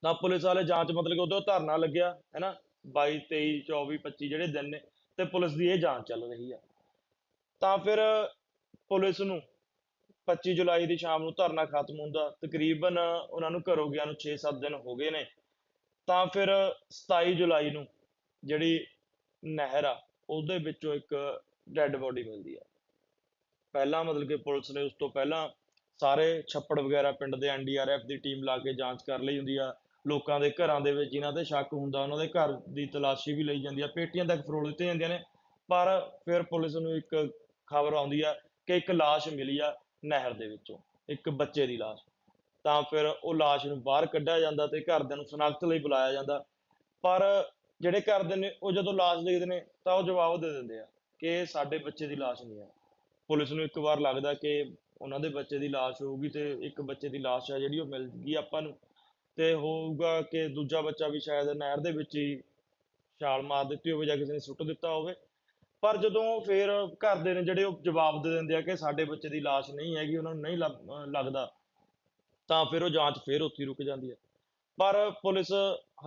ਤਾਂ ਪੁਲਿਸ ਵਾਲੇ ਜਾਂਚ ਮਤਲਬ ਕਿ ਉਦੋਂ ਧਰਨਾ ਲੱਗਿਆ, ਹੈਨਾ? 22 23 24 25 ਜਿਹੜੇ ਦਿਨ ਨੇ, ਤੇ ਪੁਲਿਸ ਦੀ ਇਹ ਜਾਂਚ ਚੱਲ ਰਹੀ ਆ। ਤਾਂ ਫਿਰ ਪੁਲਿਸ ਨੂੰ 25 ਜੁਲਾਈ ਦੀ ਸ਼ਾਮ ਨੂੰ ਧਰਨਾ ਖਤਮ ਹੁੰਦਾ, ਤਕਰੀਬਨ ਉਹਨਾਂ ਨੂੰ ਘਰੋਂ ਗਿਆ ਨੂੰ 6-7 ਦਿਨ ਹੋ ਗਏ ਨੇ। ਤਾਂ ਫਿਰ 27 ਜੁਲਾਈ ਨੂੰ ਜਿਹੜੀ ਨਹਿਰ ਆ, ਉਹਦੇ ਵਿੱਚੋਂ ਇੱਕ ਡੈੱਡ ਬੋਡੀ ਮਿਲਦੀ ਆ। ਪਹਿਲਾਂ ਮਤਲਬ ਕਿ ਪੁਲਿਸ ਨੇ ਉਸ ਤੋਂ ਪਹਿਲਾਂ ਸਾਰੇ ਛੱਪੜ ਵਗੈਰਾ ਪਿੰਡ ਦੇ ਐਨਡੀਆਰਐਫ ਦੀ ਟੀਮ ਲਾ ਕੇ ਜਾਂਚ ਕਰ ਲਈ ਹੁੰਦੀ ਆ। ਲੋਕਾਂ ਦੇ ਘਰਾਂ ਦੇ ਵਿੱਚ ਜਿਨ੍ਹਾਂ ਤੇ ਸ਼ੱਕ ਹੁੰਦਾ, ਉਹਨਾਂ ਦੇ ਘਰ ਦੀ ਤਲਾਸ਼ੀ ਵੀ ਲਈ ਜਾਂਦੀ ਆ। ਪੇਟੀਆਂ ਤੱਕ ਫਰੋਲ ਦਿੱਤੀਆਂ ਜਾਂਦੀਆਂ ਨੇ, ਪਰ ਫਿਰ ਪੁਲਿਸ ਨੂੰ ਇੱਕ ਖਬਰ ਆਉਂਦੀ ਆ ਕਿ ਇੱਕ ਲਾਸ਼ ਮਿਲੀ ਆ। ਨਹਿਰ ਦੇ ਵਿੱਚੋਂ, ਇੱਕ ਬੱਚੇ ਦੀ ਲਾਸ਼। ਤਾਂ ਫਿਰ ਉਹ ਲਾਸ਼ ਨੂੰ ਬਾਹਰ ਕੱਢਿਆ ਜਾਂਦਾ ਤੇ ਘਰਦਿਆਂ ਨੂੰ ਸ਼ਨਾਖਤ ਲਈ ਬੁਲਾਇਆ ਜਾਂਦਾ। ਪਰ ਜਿਹੜੇ ਘਰਦੇ ਨੇ, ਉਹ ਜਦੋਂ ਲਾਸ਼ ਦੇਖਦੇ ਨੇ, ਤਾਂ ਉਹ ਜਵਾਬ ਦੇ ਦਿੰਦੇ ਆ ਕਿ ਸਾਡੇ ਬੱਚੇ ਦੀ ਲਾਸ਼ ਨਹੀਂ ਹੈ ਪੁਲਿਸ ਨੂੰ ਇੱਕ ਵਾਰ ਲੱਗਦਾ ਕਿ ਉਹਨਾਂ ਦੇ ਬੱਚੇ ਦੀ ਲਾਸ਼ ਹੋਊਗੀ ਤੇ ਇੱਕ ਬੱਚੇ ਦੀ ਲਾਸ਼ ਆ ਜਿਹੜੀ ਉਹ ਮਿਲ ਗਈ ਆਪਾਂ ਨੂੰ। ਤੇ ਹੋਊਗਾ ਕਿ ਦੂਜਾ ਬੱਚਾ ਵੀ ਸ਼ਾਇਦ ਨਹਿਰ ਦੇ ਵਿੱਚ ਹੀ ਛਾਲ ਮਾਰ ਦਿੱਤੀ ਹੋਵੇ ਜਾਂ ਕਿਸੇ ਨੇ ਸੁੱਟ ਦਿੱਤਾ ਹੋਵੇ। ਪਰ ਜਦੋਂ ਫਿਰ ਘਰ ਦੇ ਨੇ ਜਿਹੜੇ ਉਹ ਜਵਾਬ ਦੇ ਦਿੰਦੇ ਆ ਕਿ ਸਾਡੇ ਬੱਚੇ ਦੀ ਲਾਸ਼ ਨਹੀਂ ਹੈਗੀ, ਉਹਨਾਂ ਨੂੰ ਨਹੀਂ ਲੱਭ- ਅਹ ਲੱਗਦਾ, ਤਾਂ ਫਿਰ ਉਹ ਜਾਂਚ ਫਿਰ ਉੱਥੇ ਹੀ ਰੁਕ ਜਾਂਦੀ ਹੈ ਪਰ ਪੁਲਿਸ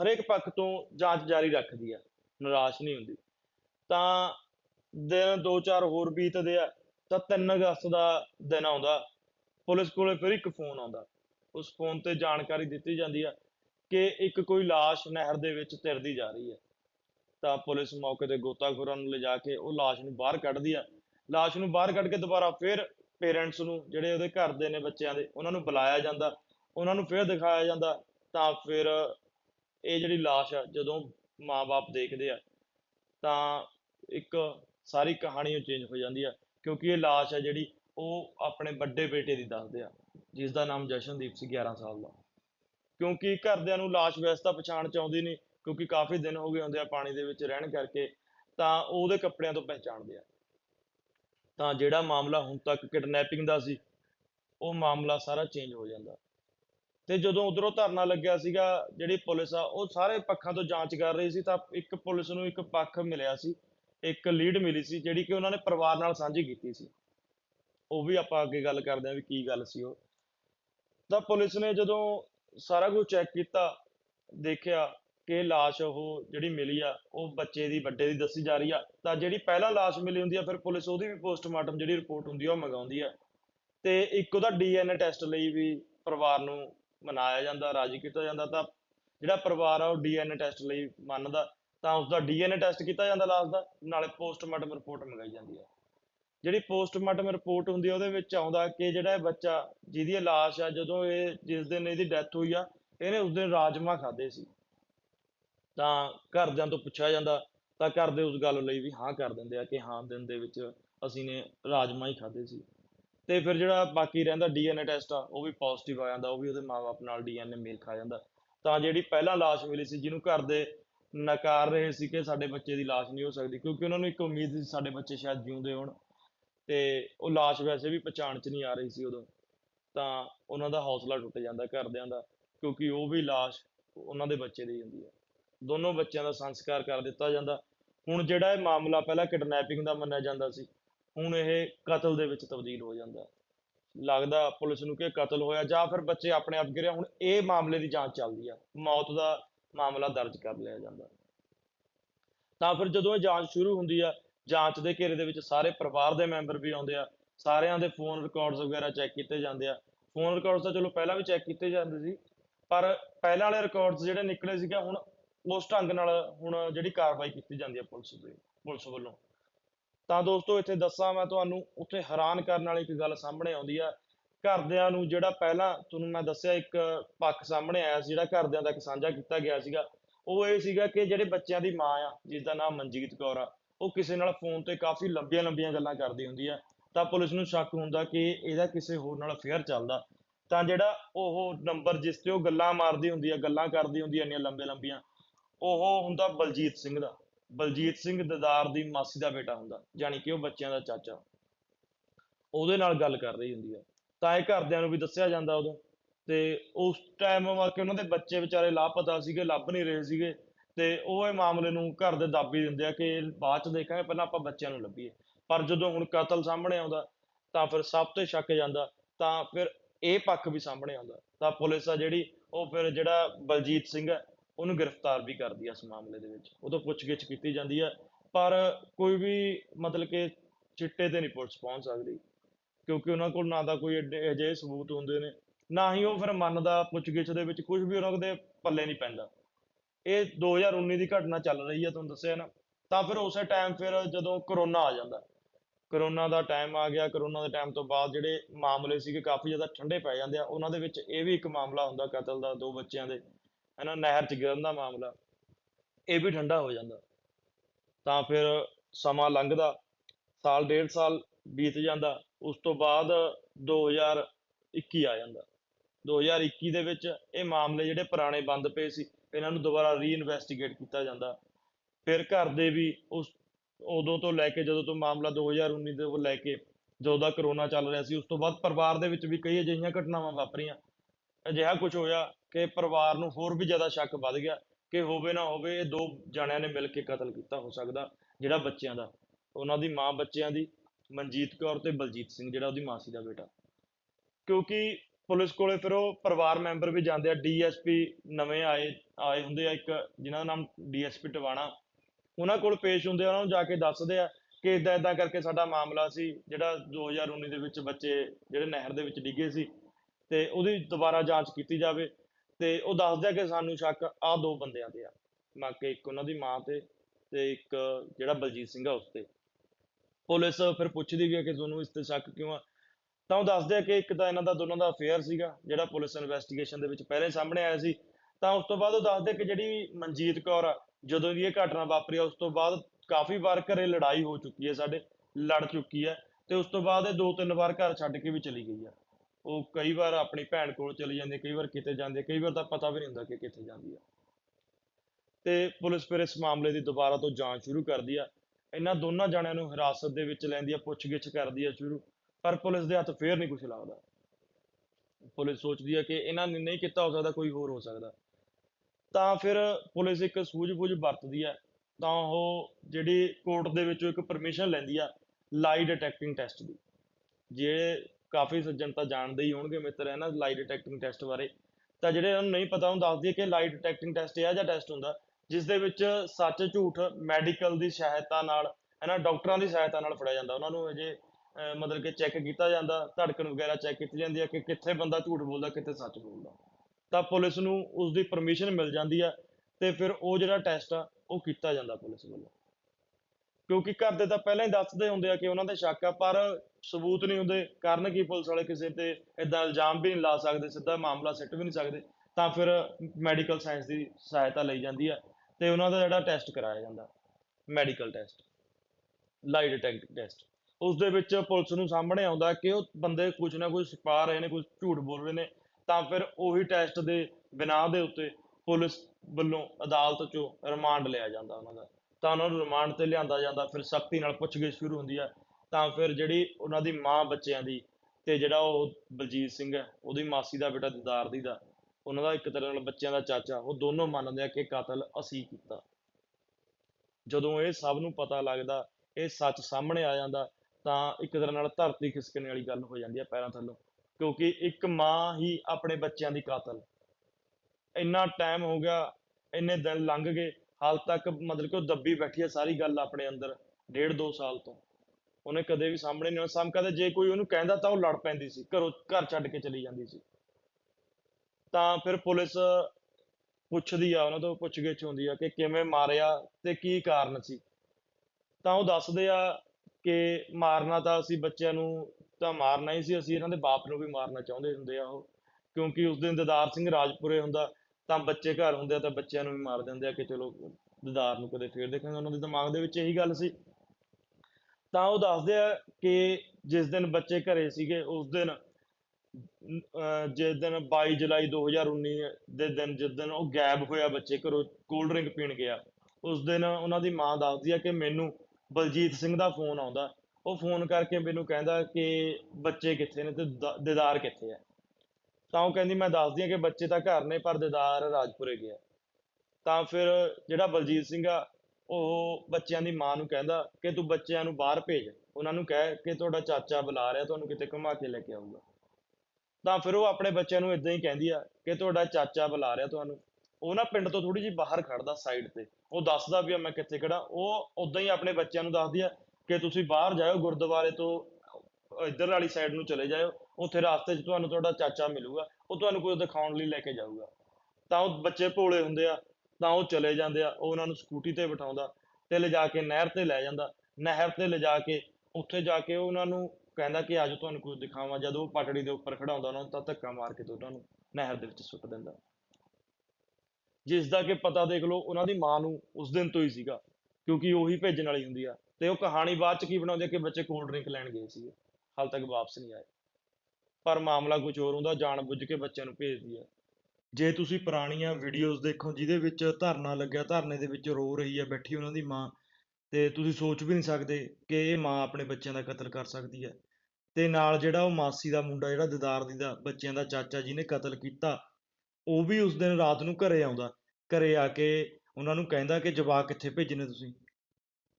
ਹਰੇਕ ਪੱਖ ਤੋਂ ਜਾਂਚ ਜਾਰੀ ਰੱਖਦੀ ਹੈ ਨਿਰਾਸ਼ ਨਹੀਂ ਹੁੰਦੀ। ਤਾਂ ਦਿਨ ਦੋ ਚਾਰ ਹੋਰ ਬੀਤਦੇ ਆ, ਤਾਂ 3 ਅਗਸਤ ਦਾ ਦਿਨ ਆਉਂਦਾ, ਪੁਲਿਸ ਕੋਲੇ ਫਿਰ ਇੱਕ ਫੋਨ ਆਉਂਦਾ। ਉਸ ਫੋਨ ਤੇ ਜਾਣਕਾਰੀ ਦਿੱਤੀ ਜਾਂਦੀ ਆ ਕਿ ਇੱਕ ਕੋਈ ਲਾਸ਼ ਨਹਿਰ ਦੇ ਵਿੱਚ ਤਿਰਦੀ ਜਾ ਰਹੀ ਹੈ ਤਾਂ ਪੁਲਿਸ ਮੌਕੇ ਤੇ ਗੋਤਾਖੋਰਾਂ ਨੂੰ ਲਿਜਾ ਕੇ ਉਹ ਲਾਸ਼ ਨੂੰ ਬਾਹਰ ਕੱਢਦੀ ਆ। ਲਾਸ਼ ਨੂੰ ਬਾਹਰ ਕੱਢ ਕੇ ਦੁਬਾਰਾ ਫਿਰ ਪੇਰੈਂਟਸ ਨੂੰ, ਜਿਹੜੇ ਉਹਦੇ ਘਰ ਦੇ ਨੇ ਬੱਚਿਆਂ ਦੇ, ਉਹਨਾਂ ਨੂੰ ਬੁਲਾਇਆ ਜਾਂਦਾ। ਉਹਨਾਂ ਨੂੰ ਫਿਰ ਦਿਖਾਇਆ ਜਾਂਦਾ, ਤਾਂ ਫਿਰ ਇਹ ਜਿਹੜੀ ਲਾਸ਼ ਆ, ਜਦੋਂ ਮਾਪੇ ਦੇਖਦੇ ਆ, ਤਾਂ ਇੱਕ ਸਾਰੀ ਕਹਾਣੀ ਉਹ ਚੇਂਜ ਹੋ ਜਾਂਦੀ ਆ, ਕਿਉਂਕਿ ਇਹ ਲਾਸ਼ ਆ ਜਿਹੜੀ ਉਹ ਆਪਣੇ ਵੱਡੇ ਬੇਟੇ ਦੀ ਦੱਸਦੇ ਆ ਜਿਸ ਦਾ ਨਾਮ ਜਸ਼ਨਦੀਪ ਸੀ 11 ਸਾਲ ਦਾ। ਕਿਉਂਕਿ ਘਰਦਿਆਂ ਨੂੰ ਲਾਸ਼ ਵੈਸੇ ਤਾਂ ਪਛਾਣ ਚ ਆਉਂਦੀ ਨਹੀਂ ਕਿਉਂਕਿ ਕਾਫੀ ਦਿਨ ਹੋ ਗਏ ਹੁੰਦੇ ਆ ਪਾਣੀ ਦੇ ਵਿੱਚ ਰਹਿਣ ਕਰਕੇ, ਤਾਂ ਉਹਦੇ ਕੱਪੜਿਆਂ ਤੋਂ ਪਹਿਚਾਣਦੇ ਆ। ਤਾਂ ਜਿਹੜਾ ਮਾਮਲਾ ਹੁਣ ਤੱਕ ਕਿਡਨੈਪਿੰਗ ਦਾ ਸੀ, ਉਹ ਮਾਮਲਾ ਸਾਰਾ ਚੇਂਜ ਹੋ ਜਾਂਦਾ। ਤੇ ਜਦੋਂ ਉਧਰੋਂ ਧਰਨਾ ਲੱਗਿਆ ਸੀਗਾ, ਜਿਹੜੀ ਪੁਲਿਸ ਆ, ਉਹ ਸਾਰੇ ਪੱਖਾਂ ਤੋਂ ਜਾਂਚ ਕਰ ਰਹੀ ਸੀ, ਤਾਂ ਇੱਕ ਪੁਲਿਸ ਨੂੰ ਇੱਕ ਪੱਖ ਮਿਲਿਆ ਸੀ, ਇੱਕ ਲੀਡ ਮਿਲੀ ਸੀ, ਜਿਹੜੀ ਕਿ ਉਹਨਾਂ ਨੇ ਪਰਿਵਾਰ ਨਾਲ ਸਾਂਝੀ ਕੀਤੀ ਸੀ। ਉਹ ਵੀ ਆਪਾਂ ਅੱਗੇ ਗੱਲ ਕਰਦੇ ਹਾਂ ਵੀ ਕੀ ਗੱਲ ਸੀ ਉਹ। ਤਾਂ ਪੁਲਿਸ ਨੇ ਜਦੋਂ ਸਾਰਾ ਕੁਝ ਚੈੱਕ ਕੀਤਾ, ਦੇਖਿਆ ਕਿ ਇਹ ਲਾਸ਼ ਉਹ ਜਿਹੜੀ ਮਿਲੀ ਆ, ਉਹ ਬੱਚੇ ਦੀ, ਵੱਡੇ ਦੀ ਦੱਸੀ ਜਾ ਰਹੀ ਆ। ਤਾਂ ਜਿਹੜੀ ਪਹਿਲਾਂ ਲਾਸ਼ ਮਿਲੀ ਹੁੰਦੀ ਆ, ਫਿਰ ਪੁਲਿਸ ਉਹਦੀ ਵੀ ਪੋਸਟਮਾਰਟਮ ਜਿਹੜੀ ਰਿਪੋਰਟ ਹੁੰਦੀ ਆ, ਉਹ ਮੰਗਾਉਂਦੀ ਆ। ਤੇ ਇੱਕ ਉਹਦਾ ਡੀਐਨਏ ਟੈਸਟ ਲਈ ਵੀ ਪਰਿਵਾਰ ਨੂੰ ਮਨਾਇਆ ਜਾਂਦਾ, ਰਾਜੀ ਕੀਤਾ ਜਾਂਦਾ। ਤਾਂ ਜਿਹੜਾ ਪਰਿਵਾਰ ਆ, ਉਹ ਡੀਐਨਏ ਟੈਸਟ ਲਈ ਮੰਨਦਾ। ਤਾਂ ਉਸਦਾ ਡੀਐਨਏ ਟੈਸਟ ਕੀਤਾ ਜਾਂਦਾ ਲਾਸ਼ ਦਾ, ਨਾਲੇ ਪੋਸਟਮਾਰਟਮ ਰਿਪੋਰਟ ਮੰਗਾਈ ਜਾਂਦੀ ਆ। ਜਿਹੜੀ ਪੋਸਟਮਾਰਟਮ ਰਿਪੋਰਟ ਹੁੰਦੀ ਆ, ਉਹਦੇ ਵਿੱਚ ਆਉਂਦਾ ਕਿ ਜਿਹੜਾ ਇਹ ਬੱਚਾ, ਜਿਹਦੀ ਲਾਸ਼ ਆ, ਜਦੋਂ ਇਹ, ਜਿਸ ਦਿਨ ਇਹਦੀ ਡੈਥ ਹੋਈ ਆ, ਇਹਨੇ ਉਸ ਦਿਨ ਰਾਜਮਾ ਖਾਦੇ ਸੀ। ਤਾਂ ਘਰਦਿਆਂ ਤੋਂ ਪੁੱਛਿਆ ਜਾਂਦਾ, ਤਾਂ ਘਰਦੇ ਉਸ ਗੱਲ ਲਈ ਵੀ ਹਾਂ ਕਰ ਦਿੰਦੇ ਆ ਕਿ ਹਾਂ ਦਿਨ ਦੇ ਵਿੱਚ ਅਸੀਂ ਨੇ ਰਾਜਮਾ ਹੀ ਖਾਦੇ ਸੀ। ਤੇ ਫਿਰ ਜਿਹੜਾ ਬਾਕੀ ਰਹਿੰਦਾ ਡੀਐਨਏ ਟੈਸਟ ਆ, ਉਹ ਵੀ ਪੋਜ਼ਿਟਿਵ ਆ ਜਾਂਦਾ, ਉਹ ਵੀ ਉਹਦੇ ਮਾਪੇ ਨਾਲ ਡੀਐਨਏ ਮੇਲ ਖਾ ਜਾਂਦਾ। ਤਾਂ ਜਿਹੜੀ ਪਹਿਲਾਂ ਲਾਸ਼ ਮਿਲੀ ਸੀ, ਜਿਹਨੂੰ ਘਰ ਦੇ ਨਕਾਰ ਰਹੇ ਸੀ ਕਿ ਸਾਡੇ ਬੱਚੇ ਦੀ ਲਾਸ਼ ਨਹੀਂ ਹੋ ਸਕਦੀ, ਕਿਉਂਕਿ ਉਹਨਾਂ ਨੂੰ ਇੱਕ ਉਮੀਦ ਸੀ ਸਾਡੇ ਬੱਚੇ ਸ਼ਾਇਦ ਜਿਉਂਦੇ ਹੋਣ, ਤੇ ਉਹ ਲਾਸ਼ ਵੈਸੇ ਵੀ ਪਛਾਣ ਚ ਨਹੀਂ ਆ ਰਹੀ ਸੀ ਉਦੋਂ। ਤਾਂ ਉਹਨਾਂ ਦਾ ਹੌਸਲਾ ਟੁੱਟ ਜਾਂਦਾ ਘਰਦਿਆਂ ਦਾ, ਕਿਉਂਕਿ ਉਹ ਵੀ ਲਾਸ਼ ਉਹਨਾਂ ਦੇ ਬੱਚੇ ਦੀ ਹੁੰਦੀ ਹੈ ਦੋਨੋਂ ਬੱਚਿਆਂ ਦਾ ਸੰਸਕਾਰ ਕਰ ਦਿੱਤਾ ਜਾਂਦਾ। ਹੁਣ ਜਿਹੜਾ ਇਹ ਮਾਮਲਾ ਪਹਿਲਾਂ ਕਿਡਨੈਪਿੰਗ ਦਾ ਮੰਨਿਆ ਜਾਂਦਾ ਸੀ, ਹੁਣ ਇਹ ਕਤਲ ਦੇ ਵਿੱਚ ਤਬਦੀਲ ਹੋ ਜਾਂਦਾ। ਲੱਗਦਾ ਪੁਲਿਸ ਨੂੰ ਕਿ ਕਤਲ ਹੋਇਆ ਜਾਂ ਫਿਰ ਬੱਚੇ ਆਪਣੇ ਆਪ ਗਿਰਿਆ, ਹੁਣ ਇਹ ਮਾਮਲੇ ਦੀ ਜਾਂਚ ਚੱਲਦੀ ਆ। ਮੌਤ ਦਾ ਮਾਮਲਾ ਦਰਜ ਕਰ ਲਿਆ ਜਾਂਦਾ। ਤਾਂ ਫਿਰ ਜਦੋਂ ਇਹ ਜਾਂਚ ਸ਼ੁਰੂ ਹੁੰਦੀ ਆ, ਜਾਂਚ ਦੇ ਘੇਰੇ ਦੇ ਵਿੱਚ ਸਾਰੇ ਪਰਿਵਾਰ ਦੇ ਮੈਂਬਰ ਵੀ ਆਉਂਦੇ ਆ, ਸਾਰਿਆਂ ਦੇ ਫੋਨ ਰਿਕਾਰਡਸ ਵਗੈਰਾ ਚੈੱਕ ਕੀਤੇ ਜਾਂਦੇ ਆ। ਫੋਨ ਰਿਕਾਰਡਸ ਤਾਂ ਚਲੋ ਪਹਿਲਾਂ ਵੀ ਚੈੱਕ ਕੀਤੇ ਜਾਂਦੇ ਸੀ, ਪਰ ਪਹਿਲਾਂ ਵਾਲੇ ਰਿਕਾਰਡਸ ਜਿਹੜੇ ਨਿਕਲੇ ਸੀਗੇ, ਹੁਣ ਉਸ ਢੰਗ ਨਾਲ ਹੁਣ ਜਿਹੜੀ ਕਾਰਵਾਈ ਕੀਤੀ ਜਾਂਦੀ ਹੈ ਪੁਲਿਸ ਦੇ, ਪੁਲਿਸ ਵੱਲੋਂ। ਤਾਂ ਦੋਸਤੋ, ਇੱਥੇ ਦੱਸਾਂ ਮੈਂ ਤੁਹਾਨੂੰ, ਉੱਥੇ ਹੈਰਾਨ ਕਰਨ ਵਾਲੀ ਇੱਕ ਗੱਲ ਸਾਹਮਣੇ ਆਉਂਦੀ ਆ। ਘਰਦਿਆਂ ਨੂੰ ਜਿਹੜਾ ਪਹਿਲਾਂ ਤੁਹਾਨੂੰ ਮੈਂ ਦੱਸਿਆ, ਇੱਕ ਪੱਖ ਸਾਹਮਣੇ ਆਇਆ ਸੀ, ਜਿਹੜਾ ਘਰਦਿਆਂ ਤੱਕ ਸਾਂਝਾ ਕੀਤਾ ਗਿਆ ਸੀਗਾ। ਉਹ ਇਹ ਸੀਗਾ ਕਿ ਜਿਹੜੇ ਬੱਚਿਆਂ ਦੀ ਮਾਂ ਆ ਜਿਸ ਦਾ ਨਾਮ ਮਨਜੀਤ ਕੌਰ ਆ, ਉਹ ਕਿਸੇ ਨਾਲ ਫੋਨ ਤੇ ਕਾਫੀ ਲੰਬੀਆਂ ਲੰਬੀਆਂ ਗੱਲਾਂ ਕਰਦੀ ਹੁੰਦੀ ਆ। ਤਾਂ ਪੁਲਿਸ ਨੂੰ ਸ਼ੱਕ ਹੁੰਦਾ ਕਿ ਇਹਦਾ ਕਿਸੇ ਹੋਰ ਨਾਲ ਅਫੇਅਰ ਚੱਲਦਾ। ਤਾਂ ਜਿਹੜਾ ਉਹ ਨੰਬਰ ਜਿਸ ਤੇ ਉਹ ਗੱਲਾਂ ਮਾਰਦੀ ਹੁੰਦੀ ਆ, ਗੱਲਾਂ ਕਰਦੀ ਹੁੰਦੀ ਆ, ਇੰਨੀਆਂ ਲੰਬੇ ਲੰਬੀਆਂ ਉਹ ਹੁੰਦਾ ਬਲਜੀਤ ਸਿੰਘ ਦਾ। ਬਲਜੀਤ ਸਿੰਘ ਦਦਾਰ ਦੀ ਮਾਸੀ ਦਾ ਬੇਟਾ ਹੁੰਦਾ ਯਾਨੀ ਕਿ ਉਹ ਬੱਚਿਆਂ ਦਾ ਚਾਚਾ। ਉਹਦੇ ਨਾਲ ਗੱਲ ਕਰ ਰਹੀ ਹੁੰਦੀ ਹੈ ਤਾਂ ਇਹ ਘਰਦਿਆਂ ਨੂੰ ਵੀ ਦੱਸਿਆ ਜਾਂਦਾ ਉਦੋਂ। ਤੇ ਉਸ ਟਾਈਮ ਵਾਕੇ ਉਹਨਾਂ ਦੇ ਬੱਚੇ ਵਿਚਾਰੇ ਲਾਪਤਾ ਸੀਗੇ, ਲੱਭ ਨਹੀਂ ਰਹੇ ਸੀਗੇ। ਤੇ ਉਹ ਇਹ ਮਾਮਲੇ ਨੂੰ ਘਰ ਦੇ ਦਾਬੀ ਦਿੰਦੇ ਆ ਕਿ ਬਾਅਦ ਚ ਦੇਖਾਂਗੇ, ਪਹਿਲਾਂ ਆਪਾਂ ਬੱਚਿਆਂ ਨੂੰ ਲੱਭੀਏ। ਪਰ ਜਦੋਂ ਹੁਣ ਕਤਲ ਸਾਹਮਣੇ ਆਉਂਦਾ, ਤਾਂ ਫਿਰ ਸਭ ਤੇ ਸ਼ੱਕ ਜਾਂਦਾ, ਤਾਂ ਫਿਰ ਇਹ ਪੱਖ ਵੀ ਸਾਹਮਣੇ ਆਉਂਦਾ। ਤਾਂ ਪੁਲਿਸ ਆ ਜਿਹੜੀ, ਉਹ ਫਿਰ ਜਿਹੜਾ ਬਲਜੀਤ ਸਿੰਘ ਹੈ ਉਹਨੂੰ ਗ੍ਰਿਫਤਾਰ ਵੀ ਕਰਦੀ ਆ ਇਸ ਮਾਮਲੇ ਦੇ ਵਿੱਚ। ਉਦੋਂ ਪੁੱਛਗਿੱਛ ਕੀਤੀ ਜਾਂਦੀ ਹੈ ਪਰ ਕੋਈ ਵੀ ਮਤਲਬ ਕਿ ਚਿੱਟੇ ਤੇ ਨਹੀਂ ਪੁਲਿਸ ਪਹੁੰਚ ਸਕਦੀ, ਕਿਉਂਕਿ ਉਹਨਾਂ ਕੋਲ ਨਾ ਤਾਂ ਕੋਈ ਏਡੇ ਅਜਿਹੇ ਸਬੂਤ ਹੁੰਦੇ ਨੇ, ਨਾ ਹੀ ਉਹ ਫਿਰ ਮੰਨਦਾ ਪੁੱਛਗਿੱਛ ਦੇ ਵਿੱਚ ਕੁਝ ਵੀ ਉਹਨਾਂ ਦੇ ਪੱਲੇ ਨਹੀਂ ਪੈਂਦਾ। ਇਹ 2019 ਦੀ ਘਟਨਾ ਚੱਲ ਰਹੀ ਹੈ ਤੁਹਾਨੂੰ ਦੱਸਿਆ ਨਾ, ਤਾਂ ਫਿਰ ਉਸੇ ਟਾਈਮ ਫਿਰ ਜਦੋਂ ਕਰੋਨਾ ਆ ਜਾਂਦਾ, ਕਰੋਨਾ ਦਾ ਟਾਈਮ ਆ ਗਿਆ, ਕਰੋਨਾ ਦੇ ਟਾਈਮ ਤੋਂ ਬਾਅਦ ਜਿਹੜੇ ਮਾਮਲੇ ਸੀਗੇ ਕਾਫੀ ਜ਼ਿਆਦਾ ਠੰਡੇ ਪੈ ਜਾਂਦੇ ਆ, ਉਹਨਾਂ ਦੇ ਵਿੱਚ ਇਹ ਵੀ ਇੱਕ ਮਾਮਲਾ ਹੁੰਦਾ ਕਤਲ ਦਾ ਦੋ ਬੱਚਿਆਂ ਦੇ। ਹਨਾ ਨਹਿਰ 'ਚ ਗਿਰਨ ਦਾ ਮਾਮਲਾ, ਇਹ ਵੀ ਠੰਡਾ ਹੋ ਜਾਂਦਾ। ਤਾਂ ਫਿਰ ਸਮਾਂ ਲੰਘਦਾ, ਸਾਲ, ਡੇਢ ਸਾਲ ਬੀਤ ਜਾਂਦਾ, ਉਸ ਤੋਂ ਬਾਅਦ 2021 ਆ ਜਾਂਦਾ। 2021 ਦੇ ਵਿੱਚ ਇਹ ਮਾਮਲੇ ਜਿਹੜੇ ਪੁਰਾਣੇ ਬੰਦ ਪਏ ਸੀ, ਇਹਨਾਂ ਨੂੰ ਦੁਬਾਰਾ ਰੀਇਨਵੈਸਟੀਗੇਟ ਕੀਤਾ ਜਾਂਦਾ। ਫਿਰ ਘਰ ਦੇ ਵੀ ਉਸ, ਉਦੋਂ ਤੋਂ ਲੈ ਕੇ ਜਦੋਂ ਤੋਂ ਮਾਮਲਾ 2019 ਦੇ ਲੈ ਕੇ ਜਦੋਂ ਦਾ ਕਰੋਨਾ ਚੱਲ ਰਿਹਾ ਸੀ, ਉਸ ਤੋਂ ਬਾਅਦ ਪਰਿਵਾਰ ਦੇ ਵਿੱਚ ਵੀ ਕਈ ਅਜਿਹੀਆਂ ਘਟਨਾਵਾਂ ਵਾਪਰੀਆਂ। ਅਜਿਹਾ ਕੁਝ ਹੋਇਆ ਕਿ ਪਰਿਵਾਰ ਨੂੰ ਹੋਰ ਵੀ ਜ਼ਿਆਦਾ ਸ਼ੱਕ ਵੱਧ ਗਿਆ ਕਿ ਹੋਵੇ ਨਾ ਹੋਵੇ ਇਹ ਦੋ ਜਣਿਆਂ ਨੇ ਮਿਲ ਕੇ ਕਤਲ ਕੀਤਾ, ਹੋ ਸਕਦਾ ਜਿਹੜਾ ਬੱਚਿਆਂ ਦਾ, ਉਹਨਾਂ ਦੀ ਮਾਂ ਬੱਚਿਆਂ ਦੀ, ਮਨਜੀਤ ਕੌਰ ਤੇ ਬਲਜੀਤ ਸਿੰਘ, ਜਿਹੜਾ ਉਹਦੀ ਮਾਸੀ ਦਾ ਬੇਟਾ। ਕਿਉਂਕਿ ਪੁਲਿਸ ਕੋਲੇ ਫਿਰ ਉਹ ਪਰਿਵਾਰ ਮੈਂਬਰ ਵੀ ਜਾਂਦੇ ਆ, ਡੀਐਸਪੀ ਨਵੇਂ ਆਏ ਆਏ ਹੁੰਦੇ ਆ ਇੱਕ, ਜਿਨ੍ਹਾਂ ਦਾ ਨਾਮ ਡੀਐਸਪੀ ਟਵਾਣਾ। ਉਹਨਾਂ ਕੋਲ ਪੇਸ਼ ਹੁੰਦੇ ਆ, ਉਹਨਾਂ ਨੂੰ ਜਾ ਕੇ ਦੱਸਦੇ ਆ ਕਿ ਇਦਾਂ ਇਦਾਂ ਕਰਕੇ ਸਾਡਾ ਮਾਮਲਾ ਸੀ, ਜਿਹੜਾ 2019 ਦੇ ਵਿੱਚ ਬੱਚੇ ਜਿਹੜੇ ਨਹਿਰ ਦੇ ਵਿੱਚ ਡਿੱਗੇ ਸੀ, ਤੇ ਉਹਦੀ ਦੁਬਾਰਾ ਜਾਂਚ ਕੀਤੀ ਜਾਵੇ। ਤੇ ਉਹ ਦੱਸਦੇ ਆ ਕਿ ਸਾਨੂੰ ਸ਼ੱਕ ਆ ਦੋ ਬੰਦਿਆਂ ਤੇ ਆ। ਮਾ ਇੱਕ ਉਹਨਾਂ ਦੀ ਮਾਂ ਤੇ ਤੇ ਇੱਕ ਜਿਹੜਾ ਬਲਜੀਤ ਸਿੰਘ ਆ ਉਸ ਤੇ। ਪੁਲਿਸ ਫਿਰ ਪੁੱਛਦੀ ਵੀ ਹੈ ਕਿ ਤੁਹਾਨੂੰ ਇਸ ਤੇ ਸ਼ੱਕ ਕਿਉਂ ਆ? ਤਾਂ ਉਹ ਦੱਸਦੇ ਆ ਕਿ ਇੱਕ ਤਾਂ ਇਹਨਾਂ ਦਾ ਦੋਨਾਂ ਦਾ ਅਫੇਅਰ ਸੀਗਾ, ਜਿਹੜਾ ਪੁਲਿਸ ਇਨਵੈਸਟੀਗੇਸ਼ਨ ਦੇ ਵਿੱਚ ਪਹਿਲੇ ਸਾਹਮਣੇ ਆਇਆ ਸੀ। ਤਾਂ ਉਸ ਤੋਂ ਬਾਅਦ ਉਹ ਦੱਸਦੇ ਕਿ ਜਿਹੜੀ ਮਨਜੀਤ ਕੌਰ ਆ, ਜਦੋਂ ਦੀ ਇਹ ਘਟਨਾ ਵਾਪਰੀ ਆ, ਉਸ ਤੋਂ ਬਾਅਦ ਕਾਫੀ ਵਾਰ ਘਰੇ ਲੜਾਈ ਹੋ ਚੁੱਕੀ ਹੈ ਸਾਡੇ, ਲੜ ਚੁੱਕੀ ਹੈ। ਤੇ ਉਸ ਤੋਂ ਬਾਅਦ ਇਹ ਦੋ ਤਿੰਨ ਵਾਰ ਘਰ ਛੱਡ ਕੇ ਵੀ ਚਲੀ ਗਈ ਆ। ਉਹ ਕਈ ਵਾਰ ਆਪਣੀ ਭੈਣ ਕੋਲ ਚਲੀ ਜਾਂਦੀ, ਕਈ ਵਾਰ ਕਿਤੇ ਜਾਂਦੀ ਕਈ ਵਾਰ ਤਾਂ ਪਤਾ ਵੀ ਨਹੀਂ ਹੁੰਦਾ ਕਿ ਕਿੱਥੇ ਜਾਂਦੀ ਆ ਤੇ ਪੁਲਿਸ ਫਿਰ ਇਸ ਮਾਮਲੇ ਦੀ ਦੁਬਾਰਾ ਤੋਂ ਜਾਂਚ ਸ਼ੁਰੂ ਕਰਦੀ ਆ। ਇਹਨਾਂ ਦੋਨਾਂ ਜਣਿਆਂ ਨੂੰ ਹਿਰਾਸਤ ਦੇ ਵਿੱਚ ਲੈਂਦੀ ਆ, ਪੁੱਛਗਿੱਛ ਕਰਦੀ ਆ ਸ਼ੁਰੂ, ਪਰ ਪੁਲਿਸ ਦੇ ਹੱਥ ਫੇਰ ਨਹੀਂ ਕੁਝ ਲੱਗਦਾ ਪੁਲਿਸ ਸੋਚਦੀ ਆ ਕਿ ਇਹਨਾਂ ਨੇ ਨਹੀਂ ਕੀਤਾ ਹੋ ਸਕਦਾ, ਕੋਈ ਹੋਰ ਹੋ ਸਕਦਾ। ਤਾਂ ਫਿਰ ਪੁਲਿਸ ਇੱਕ ਸੂਝ-ਬੂਝ ਵਰਤਦੀ ਆ, ਤਾਂ ਉਹ ਜਿਹੜੀ ਕੋਰਟ ਦੇ ਵਿੱਚੋਂ ਇੱਕ ਪਰਮਿਸ਼ਨ ਲੈਂਦੀ ਆ ਲਾਈ ਡਿਟੈਕਟਿੰਗ ਟੈਸਟ ਦੀ। ਜੇ ਕਾਫੀ ਸੱਜਣ ਤਾਂ ਜਾਣਦੇ ਹੀ ਹੋਣਗੇ ਮਿੱਤਰ, ਹੈ ਨਾ ਲਾਈ ਡਿਟੈਕਟਿੰਗ ਟੈਸਟ ਬਾਰੇ। ਤਾਂ ਜਿਹੜੇ ਇਹਨਾਂ ਨੂੰ ਨਹੀਂ ਪਤਾ ਉਹਨੂੰ ਦੱਸ ਦਈਏ ਕਿ ਲਾਈ ਡਿਟੈਕਟਿੰਗ ਟੈਸਟ ਇਹ ਜਿਹਾ ਟੈਸਟ ਹੁੰਦਾ, ਜਿਸ ਦੇ ਵਿੱਚ ਸੱਚ ਝੂਠ ਮੈਡੀਕਲ ਦੀ ਸਹਾਇਤਾ ਨਾਲ, ਹੈ ਨਾ, ਡਾਕਟਰਾਂ ਦੀ ਸਹਾਇਤਾ ਨਾਲ ਫੜਿਆ ਜਾਂਦਾ। ਉਹਨਾਂ ਨੂੰ ਅਜੇ ਮਤਲਬ ਕਿ ਚੈੱਕ ਕੀਤਾ ਜਾਂਦਾ, ਧੜਕਣ ਵਗੈਰਾ ਚੈੱਕ ਕੀਤੀ ਜਾਂਦੀ ਹੈ ਕਿ ਕਿੱਥੇ ਬੰਦਾ ਝੂਠ ਬੋਲਦਾ, ਕਿੱਥੇ ਸੱਚ ਬੋਲਦਾ। ਤਾਂ ਪੁਲਿਸ ਨੂੰ ਉਸ ਦੀ ਪਰਮਿਸ਼ਨ ਮਿਲ ਜਾਂਦੀ ਆ ਤੇ ਫਿਰ ਉਹ ਜਿਹੜਾ ਟੈਸਟ ਆ, ਉਹ ਕੀਤਾ ਜਾਂਦਾ ਪੁਲਿਸ ਵੱਲੋਂ। ਕਿਉਂਕਿ ਘਰ ਦੇ ਤਾਂ ਪਹਿਲਾਂ ਹੀ ਦੱਸਦੇ ਹੁੰਦੇ ਆ ਕਿ ਉਹਨਾਂ ਦੇ ਸ਼ੱਕ ਆ, ਪਰ ਸਬੂਤ ਨਹੀਂ ਹੁੰਦੇ। ਕਾਰਨ ਕੀ ਪੁਲਿਸ ਵਾਲੇ ਕਿਸੇ ਤੇ ਏਦਾਂ ਇਲਜ਼ਾਮ ਵੀ ਨਹੀਂ ਲਾ ਸਕਦੇ, ਸਿੱਧਾ ਮਾਮਲਾ ਸਿੱਟ ਵੀ ਨਹੀਂ ਸਕਦੇ, ਤਾਂ ਫਿਰ ਮੈਡੀਕਲ ਸਾਇੰਸ ਦੀ ਸਹਾਇਤਾ ਲਈ ਜਾਂਦੀ ਆ ਤੇ ਉਹਨਾਂ ਦਾ ਜਿਹੜਾ ਟੈਸਟ ਕਰਾਇਆ ਜਾਂਦਾ medical test lie detect test ਉਸ ਦੇ ਵਿੱਚ ਪੁਲਿਸ ਨੂੰ ਸਾਹਮਣੇ ਆਉਂਦਾ ਕਿ ਉਹ ਬੰਦੇ ਕੁਝ ਨਾ ਕੁਝ ਛੁਪਾ ਰਹੇ ਨੇ ਕੁਝ ਝੂਠ ਬੋਲ ਰਹੇ ਨੇ, ਤਾਂ ਫਿਰ ਉਹੀ ਟੈਸਟ ਦੇ ਬਿਨਾਂ ਦੇ ਉੱਤੇ ਪੁਲਿਸ ਵੱਲੋਂ ਅਦਾਲਤ ਚੋਂ ਰਿਮਾਂਡ ਲਿਆ ਜਾਂਦਾ ਉਹਨਾਂ ਦਾ। ਤਾਂ ਉਹਨਾਂ ਨੂੰ ਰਿਮਾਂਡ ਤੇ ਲਿਆਂਦਾ ਜਾਂਦਾ, ਫਿਰ ਸਖਤੀ ਨਾਲ ਪੁੱਛਗਿੱਛ ਸ਼ੁਰੂ ਹੁੰਦੀ ਹੈ, ਤਾਂ ਫਿਰ ਜਿਹੜੀ ਉਹਨਾਂ ਦੀ ਮਾਂ ਬੱਚਿਆਂ ਦੀ ਤੇ ਜਿਹੜਾ ਉਹ ਬਲਜੀਤ ਸਿੰਘ ਹੈ, ਉਹਦੀ ਮਾਸੀ ਦਾ ਬੇਟਾ ਦਿਦਾਰ ਦੀ ਦਾ, ਉਹਨਾਂ ਦਾ ਇੱਕ ਤਰ੍ਹਾਂ ਨਾਲ ਬੱਚਿਆਂ ਦਾ ਚਾਚਾ, ਉਹ ਦੋਨੋਂ ਮੰਨਦੇ ਆ ਕਿ ਕਤਲ ਅਸੀਂ ਕੀਤਾ। ਜਦੋਂ ਇਹ ਸਭ ਨੂੰ ਪਤਾ ਲੱਗਦਾ, ਇਹ ਸੱਚ ਸਾਹਮਣੇ ਆ ਜਾਂਦਾ, ਤਾਂ ਇੱਕ ਤਰ੍ਹਾਂ ਨਾਲ ਧਰਤੀ ਖਿਸਕਣ ਵਾਲੀ ਗੱਲ ਹੋ ਜਾਂਦੀ ਹੈ ਪੈਰਾਂ ਥੱਲੋਂ, ਕਿਉਂਕਿ ਇੱਕ ਮਾਂ ਹੀ ਆਪਣੇ ਬੱਚਿਆਂ ਦੀ ਕਾਤਲ। ਇੰਨਾ ਟਾਈਮ ਹੋ ਗਿਆ, ਇੰਨੇ ਦਿਨ ਲੰਘ ਗਏ ਹਾਲ ਤੱਕ ਮਤਲਬ ਕਿ ਉਹ ਦੱਬੀ ਬੈਠੀ ਹੈ ਸਾਰੀ ਗੱਲ ਆਪਣੇ ਅੰਦਰ, ਡੇਢ ਦੋ ਸਾਲ ਤੋਂ। ਉਹਨੇ ਕਦੇ ਵੀ ਸਾਹਮਣੇ ਨਹੀਂ ਸਾਹਮ ਕਦੇ ਜੇ ਕੋਈ ਉਹਨੂੰ ਕਹਿੰਦਾ ਤਾਂ ਉਹ ਲੜ ਪੈਂਦੀ ਸੀ, ਘਰੋਂ, ਘਰ ਛੱਡ ਕੇ ਚਲੀ ਜਾਂਦੀ ਸੀ। ਤਾਂ ਫਿਰ ਪੁਲਿਸ ਪੁੱਛਦੀ ਆ, ਉਹਨਾਂ ਤੋਂ ਪੁੱਛਗਿੱਛ ਹੁੰਦੀ ਆ ਕਿ ਕਿਵੇਂ ਮਾਰਿਆ ਤੇ ਕੀ ਕਾਰਨ ਸੀ। ਤਾਂ ਉਹ ਦੱਸਦੇ ਆ ਕਿ ਮਾਰਨਾ ਤਾਂ ਅਸੀਂ ਬੱਚਿਆਂ ਨੂੰ ਤਾਂ ਮਾਰਨਾ ਹੀ ਸੀ, ਅਸੀਂ ਇਹਨਾਂ ਦੇ ਬਾਪ ਨੂੰ ਵੀ ਮਾਰਨਾ ਚਾਹੁੰਦੇ ਹੁੰਦੇ ਆ ਉਹ। ਕਿਉਂਕਿ ਉਸ ਦਿਨ ਦਦਾਰ ਸਿੰਘ ਰਾਜਪੁਰੇ ਹੁੰਦਾ ਤਾਂ ਬੱਚੇ ਘਰ ਹੁੰਦੇ ਆ ਤਾਂ ਬੱਚਿਆਂ ਨੂੰ ਵੀ ਮਾਰ ਦਿੰਦੇ ਆ ਕਿ ਚਲੋ ਦੀਦਾਰ ਨੂੰ ਕਦੇ ਫੇਰ ਦੇਖਾਂਗੇ। ਉਹਨਾਂ ਦੇ ਦਿਮਾਗ ਦੇ ਵਿੱਚ ਇਹੀ ਗੱਲ ਸੀ। ਤਾਂ ਉਹ ਦੱਸਦੇ ਆ ਕਿ ਜਿਸ ਦਿਨ ਬੱਚੇ ਘਰੇ ਸੀਗੇ, ਉਸ ਦਿਨ, ਅਹ ਜਿਸ ਦਿਨ 22 ਜੁਲਾਈ 2019 ਦੇ ਦਿਨ ਜਿਸ ਦਿਨ ਉਹ ਗਾਇਬ ਹੋਇਆ ਬੱਚੇ ਘਰੋਂ ਕੋਲਡ ਡਰਿੰਕ ਪੀਣ ਗਿਆ, ਉਸ ਦਿਨ ਉਹਨਾਂ ਦੀ ਮਾਂ ਦੱਸਦੀ ਆ ਕਿ ਮੈਨੂੰ ਬਲਜੀਤ ਸਿੰਘ ਦਾ ਫੋਨ ਆਉਂਦਾ। ਉਹ ਫੋਨ ਕਰਕੇ ਮੈਨੂੰ ਕਹਿੰਦਾ ਕਿ ਬੱਚੇ ਕਿੱਥੇ ਨੇ ਤੇ ਦ- ਦੀਦਾਰ ਕਿੱਥੇ ਹੈ ਤਾਂ ਉਹ ਕਹਿੰਦੀ, ਮੈਂ ਦੱਸਦੀ ਆ ਕਿ ਬੱਚੇ ਤਾਂ ਘਰ ਨੇ, ਪਰ ਦੀਦਾਰ ਰਾਜਪੁਰੇ ਗਿਆ ਤਾਂ ਫਿਰ ਜਿਹੜਾ ਬਲਜੀਤ ਸਿੰਘ ਆ, ਉਹ ਬੱਚਿਆਂ ਦੀ ਮਾਂ ਨੂੰ ਕਹਿੰਦਾ ਕਿ ਤੂੰ ਬੱਚਿਆਂ ਨੂੰ ਬਾਹਰ ਭੇਜ। ਉਹਨਾਂ ਨੂੰ ਕਹਿ ਕਿ ਤੁਹਾਡਾ ਚਾਚਾ ਬੁਲਾ ਰਿਹਾ, ਤੁਹਾਨੂੰ ਕਿਤੇ ਘੁਮਾ ਕੇ ਲੈ ਕੇ ਆਊਗਾ। ਤਾਂ ਫਿਰ ਉਹ ਆਪਣੇ ਬੱਚਿਆਂ ਨੂੰ ਇਦਾਂ ਹੀ ਕਹਿੰਦੀ ਆ ਕਿ ਤੁਹਾਡਾ ਚਾਚਾ ਬੁਲਾ ਰਿਹਾ ਤੁਹਾਨੂੰ। ਉਹ ਨਾ ਪਿੰਡ ਤੋਂ ਥੋੜੀ ਜਿਹੀ ਬਾਹਰ ਖੜਦਾ ਸਾਈਡ ਤੇ। ਉਹ ਦੱਸਦਾ ਵੀ ਆ, ਮੈਂ ਕਿੱਥੇ ਖੜਾ ਉਹ ਉਦਾਂ ਹੀ ਆਪਣੇ ਬੱਚਿਆਂ ਨੂੰ ਦੱਸਦੀ ਆ ਕਿ ਤੁਸੀਂ ਬਾਹਰ ਜਾਓ ਗੁਰਦੁਆਰੇ ਤੋਂ ਇੱਧਰ ਵਾਲੀ ਸਾਈਡ ਨੂੰ ਚਲੇ ਜਾਓ ਉੱਥੇ ਰਸਤੇ 'ਚ ਤੁਹਾਨੂੰ ਤੁਹਾਡਾ ਚਾਚਾ ਮਿਲੂਗਾ, ਉਹ ਤੁਹਾਨੂੰ ਕੁਝ ਦਿਖਾਉਣ ਲਈ ਲੈ ਕੇ ਜਾਊਗਾ। ਤਾਂ ਉਹ ਬੱਚੇ ਭੋਲੇ ਹੁੰਦੇ ਆ, ਤਾਂ ਉਹ ਚਲੇ ਜਾਂਦੇ ਆ, ਉਹ ਉਹਨਾਂ ਨੂੰ ਸਕੂਟੀ ਤੇ ਬਿਠਾਉਂਦਾ ਤੇ ਲਿਜਾ ਕੇ ਨਹਿਰ ਤੇ ਲੈ ਜਾਂਦਾ। ਨਹਿਰ ਤੇ ਲਿਜਾ ਕੇ, ਉੱਥੇ ਜਾ ਕੇ ਉਹਨਾਂ ਨੂੰ ਕਹਿੰਦਾ ਕਿ ਅੱਜ ਤੁਹਾਨੂੰ ਕੁਝ ਦਿਖਾਵਾਂ, ਜਦੋਂ ਉਹ ਪਟੜੀ ਦੇ ਉੱਪਰ ਖੜਾਉਂਦਾ ਉਹਨਾਂ ਨੂੰ ਤਾਂ ਧੱਕਾ ਮਾਰ ਕੇ ਤੇ ਉਹਨਾਂ ਨੂੰ ਨਹਿਰ ਦੇ ਵਿੱਚ ਸੁੱਟ ਦਿੰਦਾ। ਜਿਸ ਦਾ ਕਿ ਪਤਾ ਦੇਖ ਲਓ, ਉਹਨਾਂ ਦੀ ਮਾਂ ਨੂੰ ਉਸ ਦਿਨ ਤੋਂ ਹੀ ਸੀਗਾ, ਕਿਉਂਕਿ ਉਹੀ ਭੇਜਣ ਵਾਲੀ ਹੁੰਦੀ ਆ। ਤੇ ਉਹ ਕਹਾਣੀ ਬਾਅਦ ਚ ਕੀ ਬਣਾਉਂਦੇ ਆ ਕਿ ਬੱਚੇ ਕੋਲਡ ਡਰਿੰਕ ਲੈਣ ਗਏ ਸੀਗੇ, ਹਾਲ ਤੱਕ ਵਾਪਸ ਨਹੀਂ ਆਏ। ਪਰ ਮਾਮਲਾ ਕੁਝ ਹੋਰ ਹੁੰਦਾ, ਜਾਣ ਬੁੱਝ ਕੇ ਬੱਚਿਆਂ ਨੂੰ ਭੇਜਦੀ ਹੈ ਜੇ ਤੁਸੀਂ ਪੁਰਾਣੀਆਂ ਵੀਡੀਓਜ਼ ਦੇਖੋ, ਜਿਹਦੇ ਵਿੱਚ ਧਰਨਾ ਲੱਗਿਆ, ਧਰਨੇ ਦੇ ਵਿੱਚ ਰੋ ਰਹੀ ਹੈ ਬੈਠੀ ਉਹਨਾਂ ਦੀ ਮਾਂ, ਤੇ ਤੁਸੀਂ ਸੋਚ ਵੀ ਨਹੀਂ ਸਕਦੇ ਕਿ ਇਹ ਮਾਂ ਆਪਣੇ ਬੱਚਿਆਂ ਦਾ ਕਤਲ ਕਰ ਸਕਦੀ ਹੈ ਤੇ ਨਾਲ ਜਿਹੜਾ ਉਹ ਮਾਸੀ ਦਾ ਮੁੰਡਾ, ਜਿਹੜਾ ਦਿਦਾਰ ਦੀ ਦਾ ਬੱਚਿਆਂ ਦਾ ਚਾਚਾ ਜਿਹਨੇ ਕਤਲ ਕੀਤਾ, ਉਹ ਵੀ ਉਸ ਦਿਨ ਰਾਤ ਨੂੰ ਘਰੇ ਆਉਂਦਾ। ਘਰੇ ਆ ਕੇ ਉਹਨਾਂ ਨੂੰ ਕਹਿੰਦਾ ਕਿ ਜਵਾਕ ਕਿੱਥੇ ਭੇਜਣੇ ਤੁਸੀਂ?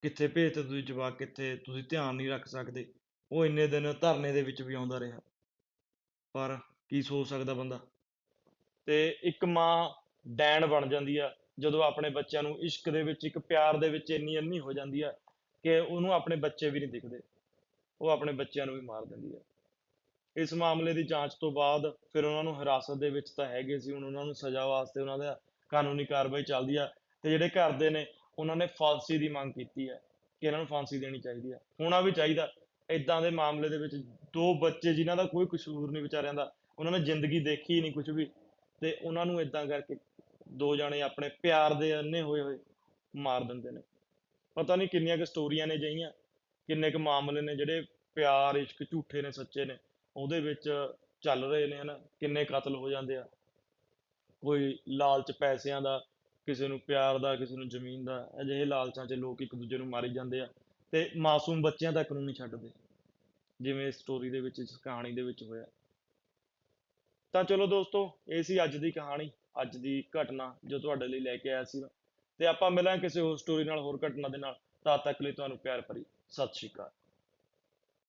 ਕਿੱਥੇ ਭੇਜਤੇ ਤੁਸੀਂ ਜਵਾਕ? ਕਿੱਥੇ? ਤੁਸੀਂ ਧਿਆਨ ਨਹੀਂ ਰੱਖ ਸਕਦੇ। ਉਹ ਇੰਨੇ ਦਿਨ ਧਰਨੇ ਦੇ ਵਿੱਚ ਵੀ ਆਉਂਦਾ ਰਿਹਾ। ਪਰ ਕੀ ਸੋਚ ਸਕਦਾ ਬੰਦਾ? ਤੇ ਇੱਕ ਮਾਂ ਡੈਣ ਬਣ ਜਾਂਦੀ ਆ, ਜਦੋਂ ਆਪਣੇ ਬੱਚਿਆਂ ਨੂੰ ਇਸ਼ਕ ਦੇ ਵਿੱਚ, ਇੱਕ ਪਿਆਰ ਦੇ ਵਿੱਚ ਇੰਨੀ ਅੰਨੀ ਹੋ ਜਾਂਦੀ ਆ ਕਿ ਉਹਨੂੰ ਆਪਣੇ ਬੱਚੇ ਵੀ ਨਹੀਂ ਦਿਖਦੇ। ਉਹ ਆਪਣੇ ਬੱਚਿਆਂ ਨੂੰ ਵੀ ਮਾਰ ਦਿੰਦੀ ਆ। ਇਸ ਮਾਮਲੇ ਦੀ ਜਾਂਚ ਤੋਂ ਬਾਅਦ ਫਿਰ ਉਹਨਾਂ ਨੂੰ ਹਿਰਾਸਤ ਦੇ ਵਿੱਚ ਤਾਂ ਹੈਗੇ ਸੀ, ਹੁਣ ਉਹਨਾਂ ਨੂੰ ਸਜ਼ਾ ਵਾਸਤੇ ਉਹਨਾਂ ਦਾ ਕਾਨੂੰਨੀ ਕਾਰਵਾਈ ਚੱਲਦੀ ਆ ਤੇ ਜਿਹੜੇ ਘਰ ਦੇ ਨੇ, ਉਹਨਾਂ ਨੇ ਫਾਂਸੀ ਦੀ ਮੰਗ ਕੀਤੀ ਹੈ ਕਿ ਇਹਨਾਂ ਨੂੰ ਫਾਂਸੀ ਦੇਣੀ ਚਾਹੀਦੀ ਹੈ ਹੋਣਾ ਵੀ ਚਾਹੀਦਾ ਇਦਾਂ ਦੇ ਮਾਮਲੇ ਦੇ ਵਿੱਚ ਦੋ ਬੱਚੇ ਜਿਨ੍ਹਾਂ ਦਾ ਕੋਈ ਕਸੂਰ ਨਹੀਂ ਵਿਚਾਰਿਆਂ ਦਾ, ਉਹਨਾਂ ਨੇ ਜ਼ਿੰਦਗੀ ਦੇਖੀ ਨਹੀਂ ਕੁਝ ਵੀ, ਤੇ ਉਹਨਾਂ ਨੂੰ ਇਦਾਂ ਕਰਕੇ ਦੋ ਜਾਣੇ ਆਪਣੇ ਪਿਆਰ ਦੇ ਅੰਨੇ ਹੋਏ ਹੋਏ ਮਾਰ ਦਿੰਦੇ ਨੇ। ਪਤਾ ਨਹੀਂ ਕਿੰਨੀਆਂ ਕੁ ਸਟੋਰੀਆਂ ਨੇ ਜਹੀਆਂ, ਕਿੰਨੇ ਕੁ ਮਾਮਲੇ ਨੇ ਜਿਹੜੇ ਪਿਆਰ, ਇਸ਼ਕ, ਝੂਠੇ ਨੇ, ਸੱਚੇ ਨੇ, ਉਹਦੇ ਵਿੱਚ ਚੱਲ ਰਹੇ ਨੇ ਹਨਾ, ਕਿੰਨੇ ਕਤਲ ਹੋ ਜਾਂਦੇ ਆ। ਕੋਈ ਲਾਲਚ ਪੈਸਿਆਂ ਦਾ, ਕਿਸੇ ਨੂੰ ਪਿਆਰ ਦਾ, ਕਿਸੇ ਨੂੰ ਜ਼ਮੀਨ ਦਾ, ਅਜਿਹੇ ਲਾਲਚਾਂ 'ਚ ਲੋਕ ਇੱਕ ਦੂਜੇ ਨੂੰ ਮਾਰੀ ਜਾਂਦੇ ਆ, ਤੇ ਮਾਸੂਮ ਬੱਚਿਆਂ ਤੱਕ ਨੂੰ ਨਹੀਂ ਛੱਡਦੇ। ਜਿਵੇਂ ਸਟੋਰੀ ਦੇ ਵਿੱਚ ਇਸ ਕਹਾਣੀ ਦੇ ਵਿੱਚ ਹੋਇਆ। ਤਾਂ ਚਲੋ ਦੋਸਤੋ, ਇਹ ਸੀ ਅੱਜ ਦੀ ਕਹਾਣੀ, ਅੱਜ ਦੀ ਘਟਨਾ ਜੋ ਤੁਹਾਡੇ ਲਈ ਲੈ ਕੇ ਆਇਆ ਸੀ ਤੇ ਆਪਾਂ ਮਿਲਾਂਗੇ ਕਿਸੇ ਹੋਰ ਸਟੋਰੀ ਨਾਲ, ਹੋਰ ਘਟਨਾ ਦੇ ਨਾਲ। ਤਦ ਤੱਕ ਲਈ ਤੁਹਾਨੂੰ ਪਿਆਰ ਭਰੀ, ਸਤਿ ਸ਼੍ਰੀ ਅਕਾਲ।